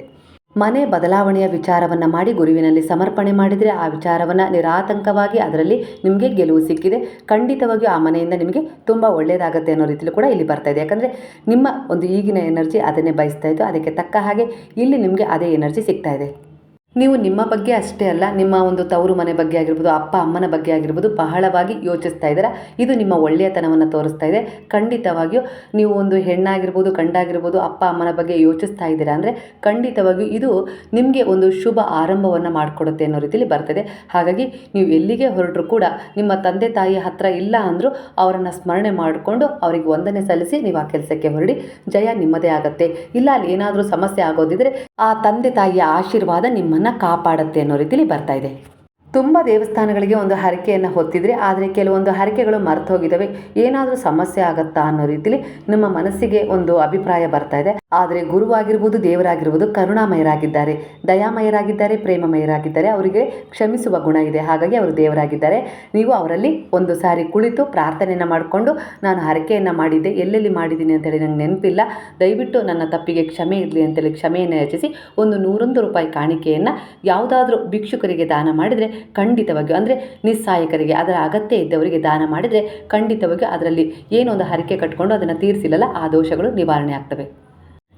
[SPEAKER 1] ಮನೆ ಬದಲಾವಣೆಯ ವಿಚಾರವನ್ನು ಮಾಡಿ ಗುರುವಿನಲ್ಲಿ ಸಮರ್ಪಣೆ ಮಾಡಿದರೆ ಆ ವಿಚಾರವನ್ನು ನಿರಾತಂಕವಾಗಿ ಅದರಲ್ಲಿ ನಿಮಗೆ ಗೆಲುವು ಸಿಕ್ಕಿದೆ. ಖಂಡಿತವಾಗಿಯೂ ಆ ಮನೆಯಿಂದ ನಿಮಗೆ ತುಂಬ ಒಳ್ಳೆಯದಾಗುತ್ತೆ ಅನ್ನೋ ರೀತಿಯಲ್ಲಿ ಕೂಡ ಇಲ್ಲಿ ಬರ್ತಾ ಇದೆ. ಯಾಕಂದರೆ ನಿಮ್ಮ ಒಂದು ಈಗಿನ ಎನರ್ಜಿ ಅದನ್ನೇ ಬಯಸ್ತಾ ಇತ್ತು. ಅದಕ್ಕೆ ತಕ್ಕ ಹಾಗೆ ಇಲ್ಲಿ ನಿಮಗೆ ಅದೇ ಎನರ್ಜಿ ಸಿಗ್ತಾ ಇದೆ. ನೀವು ನಿಮ್ಮ ಬಗ್ಗೆ ಅಷ್ಟೇ ಅಲ್ಲ, ನಿಮ್ಮ ಒಂದು ತವರು ಮನೆ ಬಗ್ಗೆ ಆಗಿರ್ಬೋದು, ಅಪ್ಪ ಅಮ್ಮನ ಬಗ್ಗೆ ಆಗಿರ್ಬೋದು ಬಹಳವಾಗಿ ಯೋಚಿಸ್ತಾ ಇದ್ದೀರಾ? ಇದು ನಿಮ್ಮ ಒಳ್ಳೆಯತನವನ್ನು ತೋರಿಸ್ತಾ ಇದೆ. ಖಂಡಿತವಾಗಿಯೂ ನೀವು ಒಂದು ಹೆಣ್ಣಾಗಿರ್ಬೋದು, ಗಂಡಾಗಿರ್ಬೋದು, ಅಪ್ಪ ಅಮ್ಮನ ಬಗ್ಗೆ ಯೋಚಿಸ್ತಾ ಇದ್ದೀರಾ ಅಂದರೆ ಖಂಡಿತವಾಗಿಯೂ ಇದು ನಿಮಗೆ ಒಂದು ಶುಭ ಆರಂಭವನ್ನು ಮಾಡಿಕೊಡುತ್ತೆ ಅನ್ನೋ ರೀತಿಯಲ್ಲಿ ಬರ್ತದೆ. ಹಾಗಾಗಿ ನೀವು ಎಲ್ಲಿಗೆ ಹೊರಟರೂ ಕೂಡ ನಿಮ್ಮ ತಂದೆ ತಾಯಿ ಹತ್ರ ಇಲ್ಲ ಅಂದರೂ ಅವರನ್ನು ಸ್ಮರಣೆ ಮಾಡಿಕೊಂಡು ಅವರಿಗೆ ವಂದನೆ ಸಲ್ಲಿಸಿ ನೀವು ಆ ಕೆಲಸಕ್ಕೆ ಹೊರಡಿ. ಜಯ ನಿಮ್ಮದೇ ಆಗುತ್ತೆ. ಇಲ್ಲ ಅಲ್ಲಿ ಏನಾದರೂ ಸಮಸ್ಯೆ ಆಗೋದಿದ್ರೆ ಆ ತಂದೆ ತಾಯಿಯ ಆಶೀರ್ವಾದ ನಿಮ್ಮನ್ನು ಕಾಪಾಡುತ್ತೆ ಅನ್ನೋ ರೀತಿಲಿ ಬರ್ತಾ ಇದೆ. ತುಂಬ ದೇವಸ್ಥಾನಗಳಿಗೆ ಒಂದು ಹರಕೆಯನ್ನು ಹೊತ್ತಿದ್ರೆ ಆದರೆ ಕೆಲವೊಂದು ಹರಕೆಗಳು ಮರೆತು ಹೋಗಿದ್ದಾವೆ ಏನಾದರೂ ಸಮಸ್ಯೆ ಆಗುತ್ತಾ ಅನ್ನೋ ರೀತಿಲಿ ನಮ್ಮ ಮನಸ್ಸಿಗೆ ಒಂದು ಅಭಿಪ್ರಾಯ ಬರ್ತಾ ಇದೆ. ಆದರೆ ಗುರುವಾಗಿರ್ಬೋದು, ದೇವರಾಗಿರ್ಬೋದು ಕರುಣಾಮಯರಾಗಿದ್ದಾರೆ, ದಯಾಮಯರಾಗಿದ್ದಾರೆ, ಪ್ರೇಮಮಯರಾಗಿದ್ದಾರೆ, ಅವರಿಗೆ ಕ್ಷಮಿಸುವ ಗುಣ ಇದೆ. ಹಾಗಾಗಿ ಅವರು ದೇವರಾಗಿದ್ದಾರೆ. ನೀವು ಅವರಲ್ಲಿ ಒಂದು ಸಾರಿ ಕುಳಿತು ಪ್ರಾರ್ಥನೆಯನ್ನು ಮಾಡಿಕೊಂಡು, ನಾನು ಹರಕೆಯನ್ನು ಮಾಡಿದ್ದೆ, ಎಲ್ಲೆಲ್ಲಿ ಮಾಡಿದ್ದೀನಿ ಅಂತೇಳಿ ನಂಗೆ ನೆನಪಿಲ್ಲ. ದಯವಿಟ್ಟು ನನ್ನ ತಪ್ಪಿಗೆ ಕ್ಷಮೆ ಇರಲಿ ಅಂತೇಳಿ ಕ್ಷಮೆಯನ್ನು ಯಾಚಿಸಿ, ಒಂದು ನೂರೊಂದು ರೂಪಾಯಿ ಕಾಣಿಕೆಯನ್ನು ಯಾವುದಾದ್ರೂ ಭಿಕ್ಷುಕರಿಗೆ ದಾನ ಮಾಡಿದರೆ ಖಂಡಿತವಾಗಿಯೂ, ಅಂದರೆ ನಿಸ್ಸಹಾಯಕರಿಗೆ ಅದರ ಅಗತ್ಯ ಇದ್ದವರಿಗೆ ದಾನ ಮಾಡಿದರೆ ಖಂಡಿತವಾಗಿಯೂ ಅದರಲ್ಲಿ ಏನೂ ಒಂದು ಹರಿಕೆ ಕಟ್ಕೊಂಡು ಅದನ್ನು ತೀರಿಸಿಲ್ಲಲ್ಲ, ಆ ದೋಷಗಳು ನಿವಾರಣೆ ಆಗ್ತವೆ.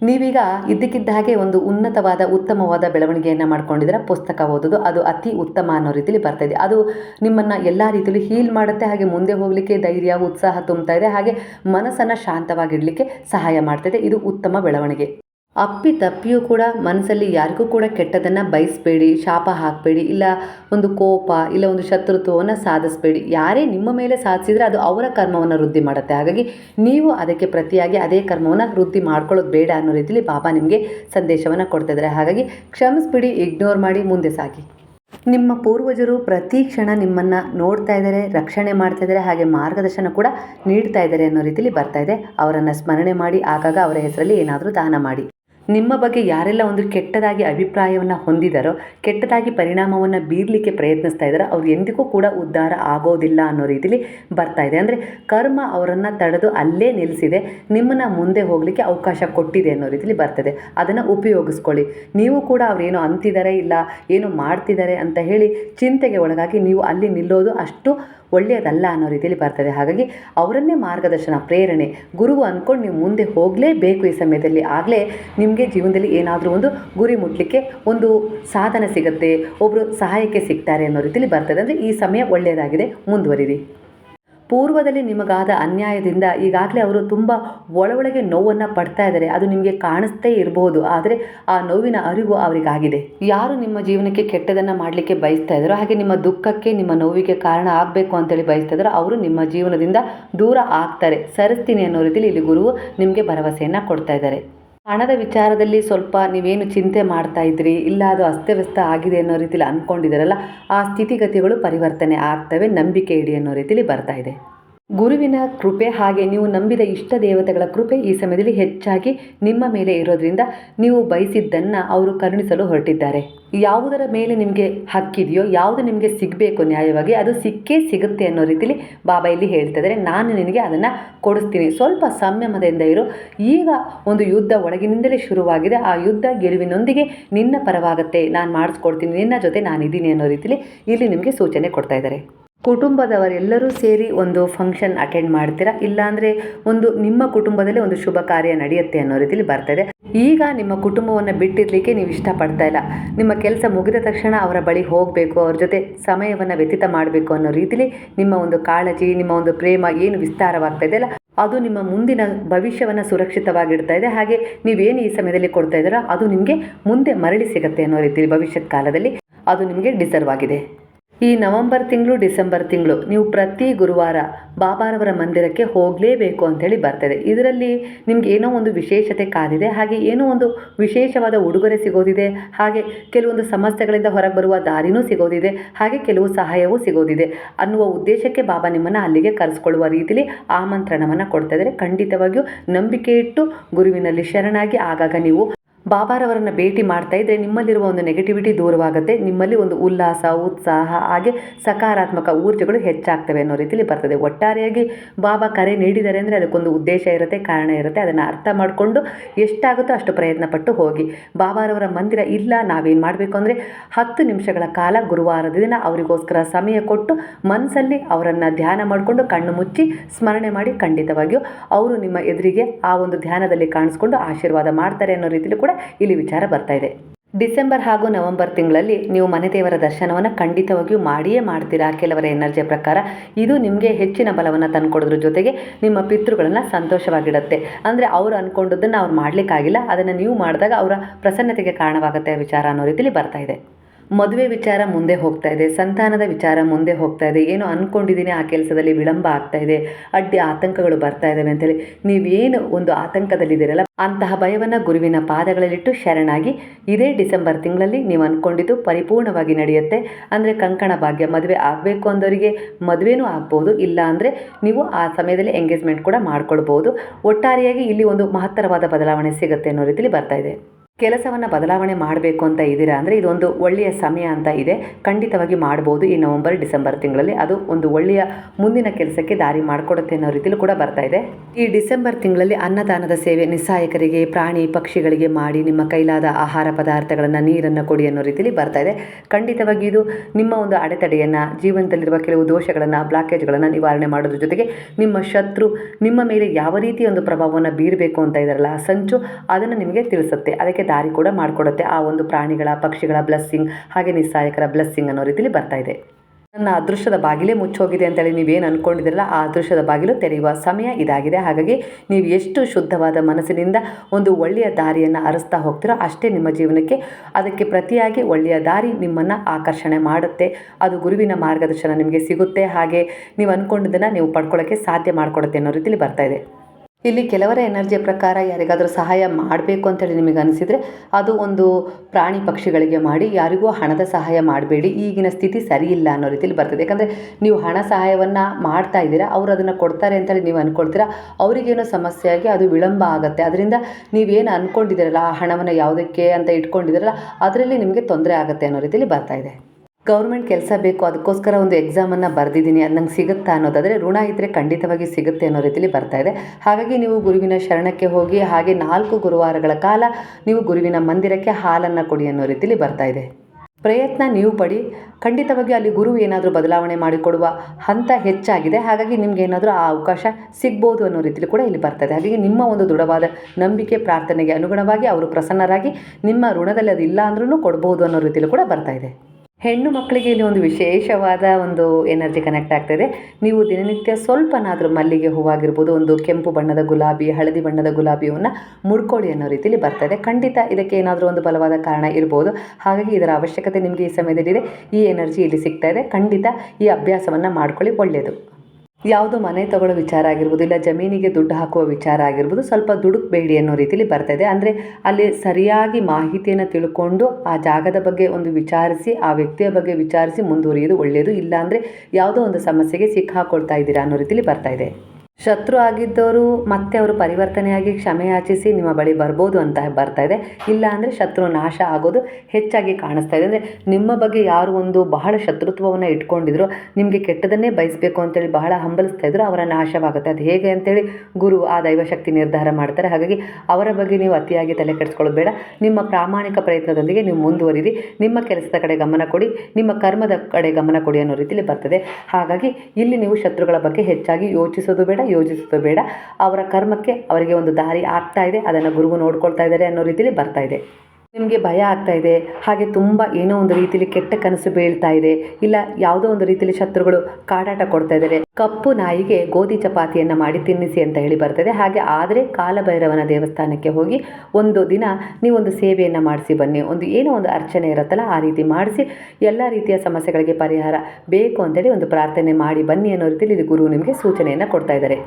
[SPEAKER 1] ನೀವೀಗ ಇದ್ದಕ್ಕಿದ್ದ ಹಾಗೆ ಒಂದು ಉನ್ನತವಾದ, ಉತ್ತಮವಾದ ಬೆಳವಣಿಗೆಯನ್ನು ಮಾಡ್ಕೊಂಡಿದ್ರೆ ಪುಸ್ತಕ ಓದೋದು, ಅದು ಅತಿ ಉತ್ತಮ ಅನ್ನೋ ರೀತಿಯಲ್ಲಿ ಬರ್ತಾ ಇದೆ. ಅದು ನಿಮ್ಮನ್ನು ಎಲ್ಲ ರೀತಿಯಲ್ಲಿ ಹೀಲ್ ಮಾಡುತ್ತೆ, ಹಾಗೆ ಮುಂದೆ ಹೋಗಲಿಕ್ಕೆ ಧೈರ್ಯ, ಉತ್ಸಾಹ ತುಂಬ್ತಾ ಇದೆ, ಹಾಗೆ ಮನಸ್ಸನ್ನು ಶಾಂತವಾಗಿಡಲಿಕ್ಕೆ ಸಹಾಯ ಮಾಡ್ತಿದೆ ಇದು ಉತ್ತಮ ಬೆಳವಣಿಗೆ. ಅಪ್ಪಿ ತಪ್ಪಿಯೂ ಕೂಡ ಮನಸ್ಸಲ್ಲಿ ಯಾರಿಗೂ ಕೂಡ ಕೆಟ್ಟದನ್ನು ಬಯಸಬೇಡಿ, ಶಾಪ ಹಾಕಬೇಡಿ, ಇಲ್ಲ ಒಂದು ಕೋಪ, ಇಲ್ಲ ಒಂದು ಶತ್ರುತ್ವವನ್ನು ಸಾಧಿಸಬೇಡಿ. ಯಾರೇ ನಿಮ್ಮ ಮೇಲೆ ಸಾಧಿಸಿದರೆ ಅದು ಅವರ ಕರ್ಮವನ್ನು ವೃದ್ಧಿ ಮಾಡುತ್ತೆ. ಹಾಗಾಗಿ ನೀವು ಅದಕ್ಕೆ ಪ್ರತಿಯಾಗಿ ಅದೇ ಕರ್ಮವನ್ನು ವೃದ್ಧಿ ಮಾಡ್ಕೊಳ್ಳೋದು ಬೇಡ ಅನ್ನೋ ರೀತಿಯಲ್ಲಿ ಬಾಬಾ ನಿಮಗೆ ಸಂದೇಶವನ್ನು ಕೊಡ್ತಾ ಇದ್ದಾರೆ. ಹಾಗಾಗಿ ಕ್ಷಮಿಸ್ಬಿಡಿ ಇಗ್ನೋರ್ ಮಾಡಿ, ಮುಂದೆ ಸಾಗಿ. ನಿಮ್ಮ ಪೂರ್ವಜರು ಪ್ರತಿ ಕ್ಷಣ ನಿಮ್ಮನ್ನು ನೋಡ್ತಾ ಇದ್ದಾರೆ, ರಕ್ಷಣೆ ಮಾಡ್ತಾ ಇದ್ದಾರೆ, ಹಾಗೆ ಮಾರ್ಗದರ್ಶನ ಕೂಡ ನೀಡ್ತಾ ಇದ್ದಾರೆ ಅನ್ನೋ ರೀತಿಯಲ್ಲಿ ಬರ್ತಾ ಇದೆ. ಅವರನ್ನು ಸ್ಮರಣೆ ಮಾಡಿ, ಆಗಾಗ ಅವರ ಹೆಸರಲ್ಲಿ ಏನಾದರೂ ದಾನ ಮಾಡಿ. ನಿಮ್ಮ ಬಗ್ಗೆ ಯಾರೆಲ್ಲ ಒಂದು ಕೆಟ್ಟದಾಗಿ ಅಭಿಪ್ರಾಯವನ್ನು ಹೊಂದಿದಾರೋ, ಕೆಟ್ಟದಾಗಿ ಪರಿಣಾಮವನ್ನು ಬೀರಲಿಕ್ಕೆ ಪ್ರಯತ್ನಿಸ್ತಾ ಇದ್ದಾರೆ ಅವ್ರು ಎಂದಿಗೂ ಕೂಡ ಉದ್ಧಾರ ಆಗೋದಿಲ್ಲ ಅನ್ನೋ ರೀತಿಲಿ ಬರ್ತಾ ಇದೆ. ಅಂದರೆ ಕರ್ಮ ಅವರನ್ನು ತಡೆದು ಅಲ್ಲೇ ನಿಲ್ಲಿಸಿದೆ ನಿಮ್ಮನ್ನು ಮುಂದೆ ಹೋಗಲಿಕ್ಕೆ ಅವಕಾಶ ಕೊಟ್ಟಿದೆ ಅನ್ನೋ ರೀತಿಲಿ ಬರ್ತದೆ. ಅದನ್ನು ಉಪಯೋಗಿಸ್ಕೊಳ್ಳಿ. ನೀವು ಕೂಡ ಅವರೇನು ಅಂತಿದ್ದಾರೆ ಇಲ್ಲ, ಏನು ಮಾಡ್ತಿದ್ದಾರೆ ಅಂತ ಹೇಳಿ ಚಿಂತೆಗೆ ಒಳಗಾಗಿ ನೀವು ಅಲ್ಲಿ ನಿಲ್ಲೋದು ಅಷ್ಟು ಒಳ್ಳೆಯದಲ್ಲ ಅನ್ನೋ ರೀತಿಯಲ್ಲಿ ಬರ್ತದೆ. ಹಾಗಾಗಿ ಅವರನ್ನೇ ಮಾರ್ಗದರ್ಶನ, ಪ್ರೇರಣೆ ಗುರು ಅಂದ್ಕೊಂಡು ನೀವು ಮುಂದೆ ಹೋಗಲೇಬೇಕು ಈ ಸಮಯದಲ್ಲಿ. ಆಗಲೇ ನಿಮಗೆ ಜೀವನದಲ್ಲಿ ಏನಾದರೂ ಒಂದು ಗುರಿ ಮುಟ್ಟಲಿಕ್ಕೆ ಒಂದು ಸಾಧನ ಸಿಗುತ್ತೆ ಒಬ್ಬರು ಸಹಾಯಕ್ಕೆ ಸಿಗ್ತಾರೆ ಅನ್ನೋ ರೀತಿಯಲ್ಲಿ ಬರ್ತದೆ. ಅಂದರೆ ಈ ಸಮಯ ಒಳ್ಳೆಯದಾಗಿದೆ, ಮುಂದುವರಿರಿ. ಪೂರ್ವದಲ್ಲಿ ನಿಮಗಾದ ಅನ್ಯಾಯದಿಂದ ಈಗಾಗಲೇ ಅವರು ತುಂಬ ಒಳೊಳಗೆ ನೋವನ್ನು ಪಡ್ತಾ ಇದ್ದಾರೆ. ಅದು ನಿಮಗೆ ಕಾಣಿಸ್ತೇ ಇರಬಹುದು ಆದರೆ ಆ ನೋವಿನ ಅರಿವು ಅವರಿಗಾಗಿದೆ. ಯಾರು ನಿಮ್ಮ ಜೀವನಕ್ಕೆ ಕೆಟ್ಟದನ್ನು ಮಾಡಲಿಕ್ಕೆ ಬಯಸ್ತಾ ಇದ್ದಾರೋ, ಹಾಗೆ ನಿಮ್ಮ ದುಃಖಕ್ಕೆ, ನಿಮ್ಮ ನೋವಿಗೆ ಕಾರಣ ಆಗಬೇಕು ಅಂತೇಳಿ ಬಯಸ್ತಾ ಇದ್ದಾರೋ, ಅವರು ನಿಮ್ಮ ಜೀವನದಿಂದ ದೂರ ಆಗ್ತಾರೆ. ಸರಿಸ್ತೀನಿ ಅನ್ನೋ ರೀತಿಯಲ್ಲಿ ಇಲ್ಲಿ ಗುರುವು ನಿಮಗೆ ಭರವಸೆಯನ್ನು ಕೊಡ್ತಾ ಇದ್ದಾರೆ. ಹಣದ ವಿಚಾರದಲ್ಲಿ ಸ್ವಲ್ಪ ನೀವೇನು ಚಿಂತೆ ಮಾಡ್ತಾ ಇದ್ರಿ? ಇಲ್ಲ, ಅದು ಅಸ್ತವ್ಯಸ್ತ ಆಗಿದೆ ಅನ್ನೋ ರೀತಿಲಿ ಅಂದ್ಕೊಂಡಿದ್ದೀರಲ್ಲ ಆ ಸ್ಥಿತಿಗತಿಗಳು ಪರಿವರ್ತನೆ ಆಗ್ತವೆ, ನಂಬಿಕೆ ಇಡಿ ಅನ್ನೋ ರೀತಿಲಿ ಬರ್ತಾ ಇದೆ. ಗುರುವಿನ ಕೃಪೆ ಹಾಗೆ ನೀವು ನಂಬಿದ ಇಷ್ಟ ದೇವತೆಗಳ ಕೃಪೆ ಈ ಸಮಯದಲ್ಲಿ ಹೆಚ್ಚಾಗಿ ನಿಮ್ಮ ಮೇಲೆ ಇರೋದ್ರಿಂದ ನೀವು ಬಯಸಿದ್ದನ್ನು ಅವರು ಕರುಣಿಸಲು ಹೊರಟಿದ್ದಾರೆ. ಯಾವುದರ ಮೇಲೆ ನಿಮಗೆ ಹಕ್ಕಿದೆಯೋ, ಯಾವುದು ನಿಮಗೆ ಸಿಗಬೇಕು ನ್ಯಾಯವಾಗಿ ಅದು ಸಿಕ್ಕೇ ಸಿಗುತ್ತೆ ಅನ್ನೋ ರೀತಿಲಿ ಬಾಬಾ ಇಲ್ಲಿ ಹೇಳ್ತಿದ್ದಾರೆ ನಾನು ನಿನಗೆ ಅದನ್ನು ಕೊಡಿಸ್ತೀನಿ. ಸ್ವಲ್ಪ ಸಂಯಮದಿಂದ ಇರು. ಈಗ ಒಂದು ಯುದ್ಧ ಒಳಗಿನಿಂದಲೇ ಶುರುವಾಗಿದೆ. ಆ ಯುದ್ಧ ಗೆಲುವಿನೊಂದಿಗೆ ನಿನ್ನ ಪರವಾಗುತ್ತೆ. ನಾನು ಮಾಡಿಸ್ಕೊಡ್ತೀನಿ. ನಿನ್ನ ಜೊತೆ ನಾನಿದ್ದೀನಿ ಅನ್ನೋ ರೀತಿಲಿ ಇಲ್ಲಿ ನಿಮಗೆ ಸೂಚನೆ ಕೊಡ್ತಾ ಇದ್ದಾರೆ. ಕುಟುಂಬದವರೆಲ್ಲರೂ ಸೇರಿ ಒಂದು ಫಂಕ್ಷನ್ ಅಟೆಂಡ್ ಮಾಡ್ತೀರಾ? ಇಲ್ಲಾಂದರೆ ಒಂದು ನಿಮ್ಮ ಕುಟುಂಬದಲ್ಲಿ ಒಂದು ಶುಭ ಕಾರ್ಯ ನಡೆಯುತ್ತೆ ಅನ್ನೋ ರೀತಿಲಿ ಬರ್ತದೆ ಈಗ ನಿಮ್ಮ ಕುಟುಂಬವನ್ನು ಬಿಟ್ಟಿರಲಿಕ್ಕೆ ನೀವು ಇಷ್ಟಪಡ್ತಾ ಇಲ್ಲ. ನಿಮ್ಮ ಕೆಲಸ ಮುಗಿದ ತಕ್ಷಣ ಅವರ ಬಳಿ ಹೋಗಬೇಕು, ಅವ್ರ ಜೊತೆ ಸಮಯವನ್ನು ವ್ಯತೀತ ಮಾಡಬೇಕು ಅನ್ನೋ ರೀತಿಲಿ ನಿಮ್ಮ ಒಂದು ಕಾಳಜಿ, ನಿಮ್ಮ ಒಂದು ಪ್ರೇಮ ಏನು ವಿಸ್ತಾರವಾಗ್ತಾ ಇದೆ ಅಲ್ಲ, ಅದು ನಿಮ್ಮ ಮುಂದಿನ ಭವಿಷ್ಯವನ್ನು ಸುರಕ್ಷಿತವಾಗಿಡ್ತಾ ಇದೆ. ಹಾಗೆ ನೀವೇನು ಈ ಸಮಯದಲ್ಲಿ ಕೊಡ್ತಾ ಇದ್ದೀರೋ? ಅದು ನಿಮಗೆ ಮುಂದೆ ಮರಳಿ ಸಿಗುತ್ತೆ ಅನ್ನೋ ರೀತಿಲಿ ಭವಿಷ್ಯದ ಕಾಲದಲ್ಲಿ ಅದು ನಿಮಗೆ ಡಿಸರ್ವ್ ಆಗಿದೆ. ಈ ನವೆಂಬರ್ ತಿಂಗಳು, ಡಿಸೆಂಬರ್ ತಿಂಗಳು, ನೀವು ಪ್ರತಿ ಗುರುವಾರ ಬಾಬಾರವರ ಮಂದಿರಕ್ಕೆ ಹೋಗಲೇಬೇಕು ಅಂಥೇಳಿ ಬರ್ತದೆ. ಇದರಲ್ಲಿ ನಿಮ್ಗೆ ಏನೋ ಒಂದು ವಿಶೇಷತೆ ಕಾದಿದೆ, ಹಾಗೆ ಏನೋ ಒಂದು ವಿಶೇಷವಾದ ಉಡುಗೊರೆ ಸಿಗೋದಿದೆ, ಹಾಗೆ ಕೆಲವೊಂದು ಸಮಸ್ಯೆಗಳಿಂದ ಹೊರಗೆ ಬರುವ ದಾರಿನೂ ಸಿಗೋದಿದೆ, ಹಾಗೆ ಕೆಲವು ಸಹಾಯವೂ ಸಿಗೋದಿದೆ ಅನ್ನುವ ಉದ್ದೇಶಕ್ಕೆ ಬಾಬಾ ನಿಮ್ಮನ್ನು ಅಲ್ಲಿಗೆ ಕರೆಸ್ಕೊಳ್ಳುವ ರೀತಿಲಿ ಆಮಂತ್ರಣವನ್ನು ಕೊಡ್ತಾ ಇದ್ದಾರೆ. ಖಂಡಿತವಾಗಿಯೂ ನಂಬಿಕೆ ಇಟ್ಟು ಗುರುವಿನಲ್ಲಿ ಶರಣಾಗಿ ಆಗಾಗ ನೀವು ಬಾಬಾರವರನ್ನು ಭೇಟಿ ಮಾಡ್ತಾ ಇದ್ದರೆ ನಿಮ್ಮಲ್ಲಿರುವ ಒಂದು ನೆಗೆಟಿವಿಟಿ ದೂರವಾಗುತ್ತೆ. ನಿಮ್ಮಲ್ಲಿ ಒಂದು ಉಲ್ಲಾಸ, ಉತ್ಸಾಹ, ಹಾಗೆ ಸಕಾರಾತ್ಮಕ ಊರ್ಜೆಗಳು ಹೆಚ್ಚಾಗ್ತವೆ ಅನ್ನೋ ರೀತಿಯಲ್ಲಿ ಬರ್ತದೆ. ಒಟ್ಟಾರೆಯಾಗಿ ಬಾಬಾ ಕರೆ ನೀಡಿದ್ದಾರೆ ಅಂದರೆ ಅದಕ್ಕೊಂದು ಉದ್ದೇಶ ಇರುತ್ತೆ, ಕಾರಣ ಇರುತ್ತೆ. ಅದನ್ನು ಅರ್ಥ ಮಾಡಿಕೊಂಡು ಎಷ್ಟಾಗುತ್ತೋ ಅಷ್ಟು ಪ್ರಯತ್ನ ಪಟ್ಟು ಹೋಗಿ. ಬಾಬಾರವರ ಮಂದಿರ ಇಲ್ಲ, ನಾವೇನು ಮಾಡಬೇಕು ಅಂದರೆ ಹತ್ತು ನಿಮಿಷಗಳ ಕಾಲ ಗುರುವಾರದ ದಿನ ಅವರಿಗೋಸ್ಕರ ಸಮಯ ಕೊಟ್ಟು ಮನಸ್ಸಲ್ಲಿ ಅವರನ್ನು ಧ್ಯಾನ ಮಾಡಿಕೊಂಡು ಕಣ್ಣು ಮುಚ್ಚಿ ಸ್ಮರಣೆ ಮಾಡಿ ಖಂಡಿತವಾಗಿಯೂ ಅವರು ನಿಮ್ಮ ಎದುರಿಗೆ ಆ ಒಂದು ಧ್ಯಾನದಲ್ಲಿ ಕಾಣಿಸ್ಕೊಂಡು ಆಶೀರ್ವಾದ ಮಾಡ್ತಾರೆ ಅನ್ನೋ ರೀತಿಯಲ್ಲಿ ಕೂಡ ಇಲ್ಲಿ ವಿಚಾರ ಬರ್ತಾ ಇದೆ. ಡಿಸೆಂಬರ್ ಹಾಗೂ ನವೆಂಬರ್ ತಿಂಗಳಲ್ಲಿ ನೀವು ಮನೆ ದೇವರ ದರ್ಶನವನ್ನು ಖಂಡಿತವಾಗಿಯೂ ಮಾಡಿಯೇ ಮಾಡ್ತೀರಾ? ಕೆಲವರ ಎನರ್ಜಿಯ ಪ್ರಕಾರ ಇದು ನಿಮಗೆ ಹೆಚ್ಚಿನ ಬಲವನ್ನು ತಂದುಕೊಡೋದ್ರ ಜೊತೆಗೆ ನಿಮ್ಮ ಪಿತೃಗಳನ್ನು ಸಂತೋಷವಾಗಿಡುತ್ತೆ. ಅಂದರೆ ಅವರು ಅಂದ್ಕೊಂಡದ್ದನ್ನು ಅವ್ರು ಮಾಡಲಿಕ್ಕಾಗಿಲ್ಲ. ಅದನ್ನು ನೀವು ಮಾಡಿದಾಗ ಅವರ ಪ್ರಸನ್ನತೆಗೆ ಕಾರಣವಾಗುತ್ತೆ ವಿಚಾರ ಅನ್ನೋ ರೀತಿಯಲ್ಲಿ ಬರ್ತಾ ಇದೆ. ಮದುವೆ ವಿಚಾರ ಮುಂದೆ ಹೋಗ್ತಾ ಇದೆ, ಸಂತಾನದ ವಿಚಾರ ಮುಂದೆ ಹೋಗ್ತಾ ಇದೆ. ಏನು ಅಂದ್ಕೊಂಡಿದ್ದೀನಿ ಆ ಕೆಲಸದಲ್ಲಿ ವಿಳಂಬ ಆಗ್ತಾ ಇದೆ, ಅಡ್ಡಿ ಆತಂಕಗಳು ಬರ್ತಾ ಇದ್ದಾವೆ ಅಂತೇಳಿ. ನೀವೇನು ಒಂದು ಆತಂಕದಲ್ಲಿದ್ದೀರಲ್ಲ, ಅಂತಹ ಭಯವನ್ನು ಗುರುವಿನ ಪಾದಗಳಲ್ಲಿಟ್ಟು ಶರಣಾಗಿ ಇದೇ ಡಿಸೆಂಬರ್ ತಿಂಗಳಲ್ಲಿ ನೀವು ಅಂದ್ಕೊಂಡಿದ್ದು ಪರಿಪೂರ್ಣವಾಗಿ ನಡೆಯುತ್ತೆ. ಅಂದರೆ ಕಂಕಣ ಭಾಗ್ಯ, ಮದುವೆ ಆಗಬೇಕು ಅಂದವರಿಗೆ ಮದುವೆನೂ ಆಗ್ಬೋದು, ಇಲ್ಲ ಅಂದರೆ ನೀವು ಆ ಸಮಯದಲ್ಲಿ ಎಂಗೇಜ್ಮೆಂಟ್ ಕೂಡ ಮಾಡ್ಕೊಳ್ಬೋದು. ಒಟ್ಟಾರೆಯಾಗಿ ಇಲ್ಲಿ ಒಂದು ಮಹತ್ತರವಾದ ಬದಲಾವಣೆ ಸಿಗುತ್ತೆ ಅನ್ನೋ ರೀತಿಯಲ್ಲಿ ಬರ್ತಾ ಇದೆ. ಕೆಲಸವನ್ನು ಬದಲಾವಣೆ ಮಾಡಬೇಕು ಅಂತ ಇದ್ದೀರಾ ಅಂದರೆ ಇದೊಂದು ಒಳ್ಳೆಯ ಸಮಯ ಅಂತ ಇದೆ. ಖಂಡಿತವಾಗಿ ಮಾಡ್ಬೋದು. ಈ ನವೆಂಬರ್, ಡಿಸೆಂಬರ್ ತಿಂಗಳಲ್ಲಿ ಅದು ಒಂದು ಒಳ್ಳೆಯ ಮುಂದಿನ ಕೆಲಸಕ್ಕೆ ದಾರಿ ಮಾಡಿಕೊಡುತ್ತೆ ಅನ್ನೋ ರೀತಿಯಲ್ಲೂ ಕೂಡ ಬರ್ತಾ ಇದೆ. ಈ ಡಿಸೆಂಬರ್ ತಿಂಗಳಲ್ಲಿ ಅನ್ನದಾನದ ಸೇವೆ ನಿಸ್ಸಾಯಕರಿಗೆ, ಪ್ರಾಣಿ ಪಕ್ಷಿಗಳಿಗೆ ಮಾಡಿ, ನಿಮ್ಮ ಕೈಲಾದ ಆಹಾರ ಪದಾರ್ಥಗಳನ್ನು, ನೀರನ್ನು ಕೊಡಿ ಅನ್ನೋ ರೀತಿಯಲ್ಲಿ ಬರ್ತಾ ಇದೆ. ಖಂಡಿತವಾಗಿ ಇದು ನಿಮ್ಮ ಒಂದು ಅಡೆತಡೆಯನ್ನು, ಜೀವನದಲ್ಲಿರುವ ಕೆಲವು ದೋಷಗಳನ್ನು, ಬ್ಲಾಕೇಜ್ಗಳನ್ನು ನಿವಾರಣೆ ಮಾಡೋದ್ರ ಜೊತೆಗೆ ನಿಮ್ಮ ಶತ್ರು ನಿಮ್ಮ ಮೇಲೆ ಯಾವ ರೀತಿ ಒಂದು ಪ್ರಭಾವವನ್ನು ಬೀರಬೇಕು ಅಂತ ಇದ್ದಾರಲ್ಲ ಸಂಚು ಅದನ್ನು ನಿಮಗೆ ತಿಳಿಸುತ್ತೆ. ಅದಕ್ಕೆ ದಾರಿ ಕೂಡ ಮಾಡಿಕೊಡುತ್ತೆ. ಆ ಒಂದು ಪ್ರಾಣಿಗಳ, ಪಕ್ಷಿಗಳ ಬ್ಲಸ್ಸಿಂಗ್ ಹಾಗೆ ನಿಸ್ಸಹಾಯಕರ ಬ್ಲಸ್ಸಿಂಗ್ ಅನ್ನೋ ರೀತಿಲಿ ಬರ್ತಾ ಇದೆ. ನನ್ನ ಅದೃಷ್ಟದ ಬಾಗಿಲೇ ಮುಚ್ಚೋಗಿದೆ ಅಂತೇಳಿ ನೀವೇನು ಅಂದ್ಕೊಂಡಿದ್ದೀರಲ್ಲ ಆ ಅದೃಷ್ಟದ ಬಾಗಿಲು ತೆರೆಯುವ ಸಮಯ ಇದಾಗಿದೆ. ಹಾಗಾಗಿ ನೀವು ಎಷ್ಟು ಶುದ್ಧವಾದ ಮನಸ್ಸಿನಿಂದ ಒಂದು ಒಳ್ಳೆಯ ದಾರಿಯನ್ನು ಅರಸ್ತಾ ಹೋಗ್ತೀರೋ ಅಷ್ಟೇ ನಿಮ್ಮ ಜೀವನಕ್ಕೆ ಅದಕ್ಕೆ ಪ್ರತಿಯಾಗಿ ಒಳ್ಳೆಯ ದಾರಿ ನಿಮ್ಮನ್ನು ಆಕರ್ಷಣೆ ಮಾಡುತ್ತೆ. ಅದು ಗುರುವಿನ ಮಾರ್ಗದರ್ಶನ ನಿಮಗೆ ಸಿಗುತ್ತೆ. ಹಾಗೆ ನೀವು ಅಂದ್ಕೊಂಡಿದ್ದನ್ನು ನೀವು ಪಡ್ಕೊಳ್ಳೋಕ್ಕೆ ಸಾಧ್ಯ ಮಾಡಿಕೊಡುತ್ತೆ ಅನ್ನೋ ರೀತಿಲಿ ಬರ್ತಾ ಇದೆ. ಇಲ್ಲಿ ಕೆಲವರ ಎನರ್ಜಿಯ ಪ್ರಕಾರ ಯಾರಿಗಾದರೂ ಸಹಾಯ ಮಾಡಬೇಕು ಅಂತೇಳಿ ನಿಮಗೆ ಅನಿಸಿದರೆ ಅದು ಒಂದು ಪ್ರಾಣಿ ಪಕ್ಷಿಗಳಿಗೆ ಮಾಡಿ, ಯಾರಿಗೂ ಹಣದ ಸಹಾಯ ಮಾಡಬೇಡಿ, ಈಗಿನ ಸ್ಥಿತಿ ಸರಿ ಇಲ್ಲ ಅನ್ನೋ ರೀತಿಯಲ್ಲಿ ಬರ್ತದೆ. ಯಾಕಂದರೆ ನೀವು ಹಣ ಸಹಾಯವನ್ನು ಮಾಡ್ತಾ ಇದ್ದೀರಾ, ಅವರು ಅದನ್ನು ಕೊಡ್ತಾರೆ ಅಂತೇಳಿ ನೀವು ಅಂದ್ಕೊಳ್ತೀರಾ ಅವರಿಗೇನೋ ಸಮಸ್ಯೆಯಾಗಿ ಅದು ವಿಳಂಬ ಆಗುತ್ತೆ. ಅದರಿಂದ ನೀವೇನು ಅಂದ್ಕೊಂಡಿದ್ದೀರಲ್ಲ ಆ ಹಣವನ್ನು ಯಾವುದಕ್ಕೆ ಅಂತ ಇಟ್ಕೊಂಡಿದ್ದೀರಲ್ಲ, ಅದರಲ್ಲಿ ನಿಮಗೆ ತೊಂದರೆ ಆಗುತ್ತೆ ಅನ್ನೋ ರೀತಿಯಲ್ಲಿ ಬರ್ತಾ ಇದೆ. ಗೌರ್ಮೆಂಟ್ ಕೆಲಸ ಬೇಕು, ಅದಕ್ಕೋಸ್ಕರ ಒಂದು ಎಕ್ಸಾಮನ್ನು ಬರೆದಿದ್ದೀನಿ, ಅದು ನಂಗೆ ಸಿಗುತ್ತಾ ಅನ್ನೋದಾದರೆ ಋಣ ಇದ್ದರೆ ಖಂಡಿತವಾಗಿ ಸಿಗುತ್ತೆ ಅನ್ನೋ ರೀತಿಯಲ್ಲಿ ಬರ್ತಾ ಇದೆ. ಹಾಗಾಗಿ ನೀವು ಗುರುವಿನ ಶರಣಕ್ಕೆ ಹೋಗಿ, ಹಾಗೆ ನಾಲ್ಕು ಗುರುವಾರಗಳ ಕಾಲ ನೀವು ಗುರುವಿನ ಮಂದಿರಕ್ಕೆ ಹಾಲನ್ನು ಕೊಡಿ ಅನ್ನೋ ರೀತಿಯಲ್ಲಿ ಬರ್ತಾ ಇದೆ. ಪ್ರಯತ್ನ ನೀವು ಪಡಿ. ಖಂಡಿತವಾಗಿ ಅಲ್ಲಿ ಗುರು ಏನಾದರೂ ಬದಲಾವಣೆ ಮಾಡಿಕೊಡುವ ಹಂತ ಹೆಚ್ಚಾಗಿದೆ. ಹಾಗಾಗಿ ನಿಮ್ಗೆ ಏನಾದರೂ ಆ ಅವಕಾಶ ಸಿಗ್ಬೋದು ಅನ್ನೋ ರೀತಿಯಲ್ಲಿ ಕೂಡ ಇಲ್ಲಿ ಬರ್ತದೆ ಹಾಗಾಗಿ ನಿಮ್ಮ ಒಂದು ದೃಢವಾದ ನಂಬಿಕೆ, ಪ್ರಾರ್ಥನೆಗೆ ಅನುಗುಣವಾಗಿ ಅವರು ಪ್ರಸನ್ನರಾಗಿ ನಿಮ್ಮ ಋಣದಲ್ಲಿ ಅದು ಇಲ್ಲ ಅಂದ್ರೂ ಕೊಡ್ಬೋದು ಅನ್ನೋ ರೀತಿಯಲ್ಲಿ ಕೂಡ ಬರ್ತಾ ಇದೆ. ಹೆಣ್ಣು ಮಕ್ಕಳಿಗೆ ಇಲ್ಲಿ ಒಂದು ವಿಶೇಷವಾದ ಒಂದು ಎನರ್ಜಿ ಕನೆಕ್ಟ್ ಆಗ್ತಾಯಿದೆ ನೀವು ದಿನನಿತ್ಯ ಸ್ವಲ್ಪನಾದರೂ ಮಲ್ಲಿಗೆ ಹೂವಾಗಿರ್ಬೋದು, ಒಂದು ಕೆಂಪು ಬಣ್ಣದ ಗುಲಾಬಿ, ಹಳದಿ ಬಣ್ಣದ ಗುಲಾಬಿಯನ್ನು ಮುಡ್ಕೊಳ್ಳಿ ಅನ್ನೋ ರೀತಿಯಲ್ಲಿ ಬರ್ತದೆ ಖಂಡಿತ ಇದಕ್ಕೆ ಏನಾದರೂ ಒಂದು ಬಲವಾದ ಕಾರಣ ಇರ್ಬೋದು. ಹಾಗಾಗಿ ಇದರ ಅವಶ್ಯಕತೆ ನಿಮಗೆ ಈ ಸಮಯದಲ್ಲಿದೆ. ಈ ಎನರ್ಜಿ ಇಲ್ಲಿ ಸಿಗ್ತಾ ಇದೆ. ಖಂಡಿತ ಈ ಅಭ್ಯಾಸವನ್ನು ಮಾಡ್ಕೊಳ್ಳಿ ಒಳ್ಳೆಯದು ಯಾವುದೋ ಮನೆ ತಗೊಳ್ಳೋ ವಿಚಾರ ಆಗಿರ್ಬೋದು, ಇಲ್ಲ ಜಮೀನಿಗೆ ದುಡ್ಡು ಹಾಕುವ ವಿಚಾರ ಆಗಿರ್ಬೋದು, ಸ್ವಲ್ಪ ದುಡುಕಬೇಡಿ ಅನ್ನೋ ರೀತಿಲಿ ಬರ್ತಾ ಇದೆ. ಅಂದರೆ ಅಲ್ಲಿ ಸರಿಯಾಗಿ ಮಾಹಿತಿಯನ್ನು ತಿಳ್ಕೊಂಡು ಆ ಜಾಗದ ಬಗ್ಗೆ ಒಂದು ವಿಚಾರಿಸಿ, ಆ ವ್ಯಕ್ತಿಯ ಬಗ್ಗೆ ವಿಚಾರಿಸಿ ಮುಂದುವರಿಯೋದು ಒಳ್ಳೆಯದು. ಇಲ್ಲಾಂದರೆ ಯಾವುದೋ ಒಂದು ಸಮಸ್ಯೆಗೆ ಸಿಕ್ಕಾಕೊಳ್ತಾ ಇದ್ದೀರಾ ಅನ್ನೋ ರೀತಿಲಿ ಬರ್ತಾ ಇದೆ. ಶತ್ರು ಆಗಿದ್ದವರು ಮತ್ತೆ ಅವರು ಪರಿವರ್ತನೆಯಾಗಿ ಕ್ಷಮೆ ಯಾಚಿಸಿ ನಿಮ್ಮ ಬಳಿ ಬರ್ಬೋದು ಅಂತ ಬರ್ತಾ ಇದೆ. ಇಲ್ಲ ಅಂದರೆ ಶತ್ರು ನಾಶ ಆಗೋದು ಹೆಚ್ಚಾಗಿ ಕಾಣಿಸ್ತಾ ಇದೆ. ಅಂದರೆ ನಿಮ್ಮ ಬಗ್ಗೆ ಯಾರು ಒಂದು ಬಹಳ ಶತ್ರುತ್ವವನ್ನು ಇಟ್ಕೊಂಡಿದ್ರು, ನಿಮಗೆ ಕೆಟ್ಟದನ್ನೇ ಬಯಸಬೇಕು ಅಂತೇಳಿ ಬಹಳ ಹಂಬಲಿಸ್ತಾ ಇದ್ರು, ಅವರ ನಾಶವಾಗುತ್ತೆ. ಅದು ಹೇಗೆ ಅಂತೇಳಿ ಗುರು ಆ ದೈವಶಕ್ತಿ ನಿರ್ಧಾರ ಮಾಡ್ತಾರೆ. ಹಾಗಾಗಿ ಅವರ ಬಗ್ಗೆ ನೀವು ಅತಿಯಾಗಿ ತಲೆ ಕೆಡಿಸ್ಕೊಳ್ಳೋದು ಬೇಡ. ನಿಮ್ಮ ಪ್ರಾಮಾಣಿಕ ಪ್ರಯತ್ನದೊಂದಿಗೆ ನೀವು ಮುಂದುವರಿರಿ. ನಿಮ್ಮ ಕೆಲಸದ ಕಡೆ ಗಮನ ಕೊಡಿ. ನಿಮ್ಮ ಕರ್ಮದ ಕಡೆ ಗಮನ ಕೊಡಿ ಅನ್ನೋ ರೀತಿಯಲ್ಲಿ ಬರ್ತದೆ. ಹಾಗಾಗಿ ಇಲ್ಲಿ ನೀವು ಶತ್ರುಗಳ ಬಗ್ಗೆ ಹೆಚ್ಚಾಗಿ ಯೋಚಿಸೋದು ಬೇಡ ಯೋಚಿಸೋದು ಬೇಡ. ಅವರ ಕರ್ಮಕ್ಕೆ ಅವರಿಗೆ ಒಂದು ದಾರಿ ಆಗ್ತಾ ಇದೆ. ಅದನ್ನು ಗುರುವು ನೋಡ್ಕೊಳ್ತಾ ಇದ್ದಾರೆ ಅನ್ನೋ ರೀತಿಯಲ್ಲಿ ಬರ್ತಾ ಇದೆ. ನಿಮಗೆ ಭಯ ಆಗ್ತಾ ಇದೆ, ಹಾಗೆ ತುಂಬ ಏನೋ ಒಂದು ರೀತಿಯಲ್ಲಿ ಕೆಟ್ಟ ಕನಸು ಬೀಳ್ತಾ ಇದೆ, ಇಲ್ಲ ಯಾವುದೋ ಒಂದು ರೀತಿಯಲ್ಲಿ ಶತ್ರುಗಳು ಕಾಡಾಟ ಕೊಡ್ತಾ ಇದ್ದಾರೆ. ಕಪ್ಪು ನಾಯಿಗೆ ಗೋಧಿ ಚಪಾತಿಯನ್ನು ಮಾಡಿ ತಿನ್ನಿಸಿ ಅಂತ ಹೇಳಿ ಬರ್ತದೆ. ಹಾಗೆ ಆದರೆ ಕಾಲಭೈರವನ ದೇವಸ್ಥಾನಕ್ಕೆ ಹೋಗಿ ಒಂದು ದಿನ ನೀವೊಂದು ಸೇವೆಯನ್ನು ಮಾಡಿಸಿ ಬನ್ನಿ, ಒಂದು ಏನೋ ಒಂದು ಅರ್ಚನೆ ಇರುತ್ತಲ್ಲ ಆ ರೀತಿ ಮಾಡಿಸಿ ಎಲ್ಲ ರೀತಿಯ ಸಮಸ್ಯೆಗಳಿಗೆ ಪರಿಹಾರ ಬೇಕು ಅಂತೇಳಿ ಒಂದು ಪ್ರಾರ್ಥನೆ ಮಾಡಿ ಬನ್ನಿ ಅನ್ನೋ ರೀತಿಯಲ್ಲಿ ಇಲ್ಲಿ ಗುರು ನಿಮಗೆ ಸೂಚನೆಯನ್ನು ಕೊಡ್ತಾ ಇದ್ದಾರೆ.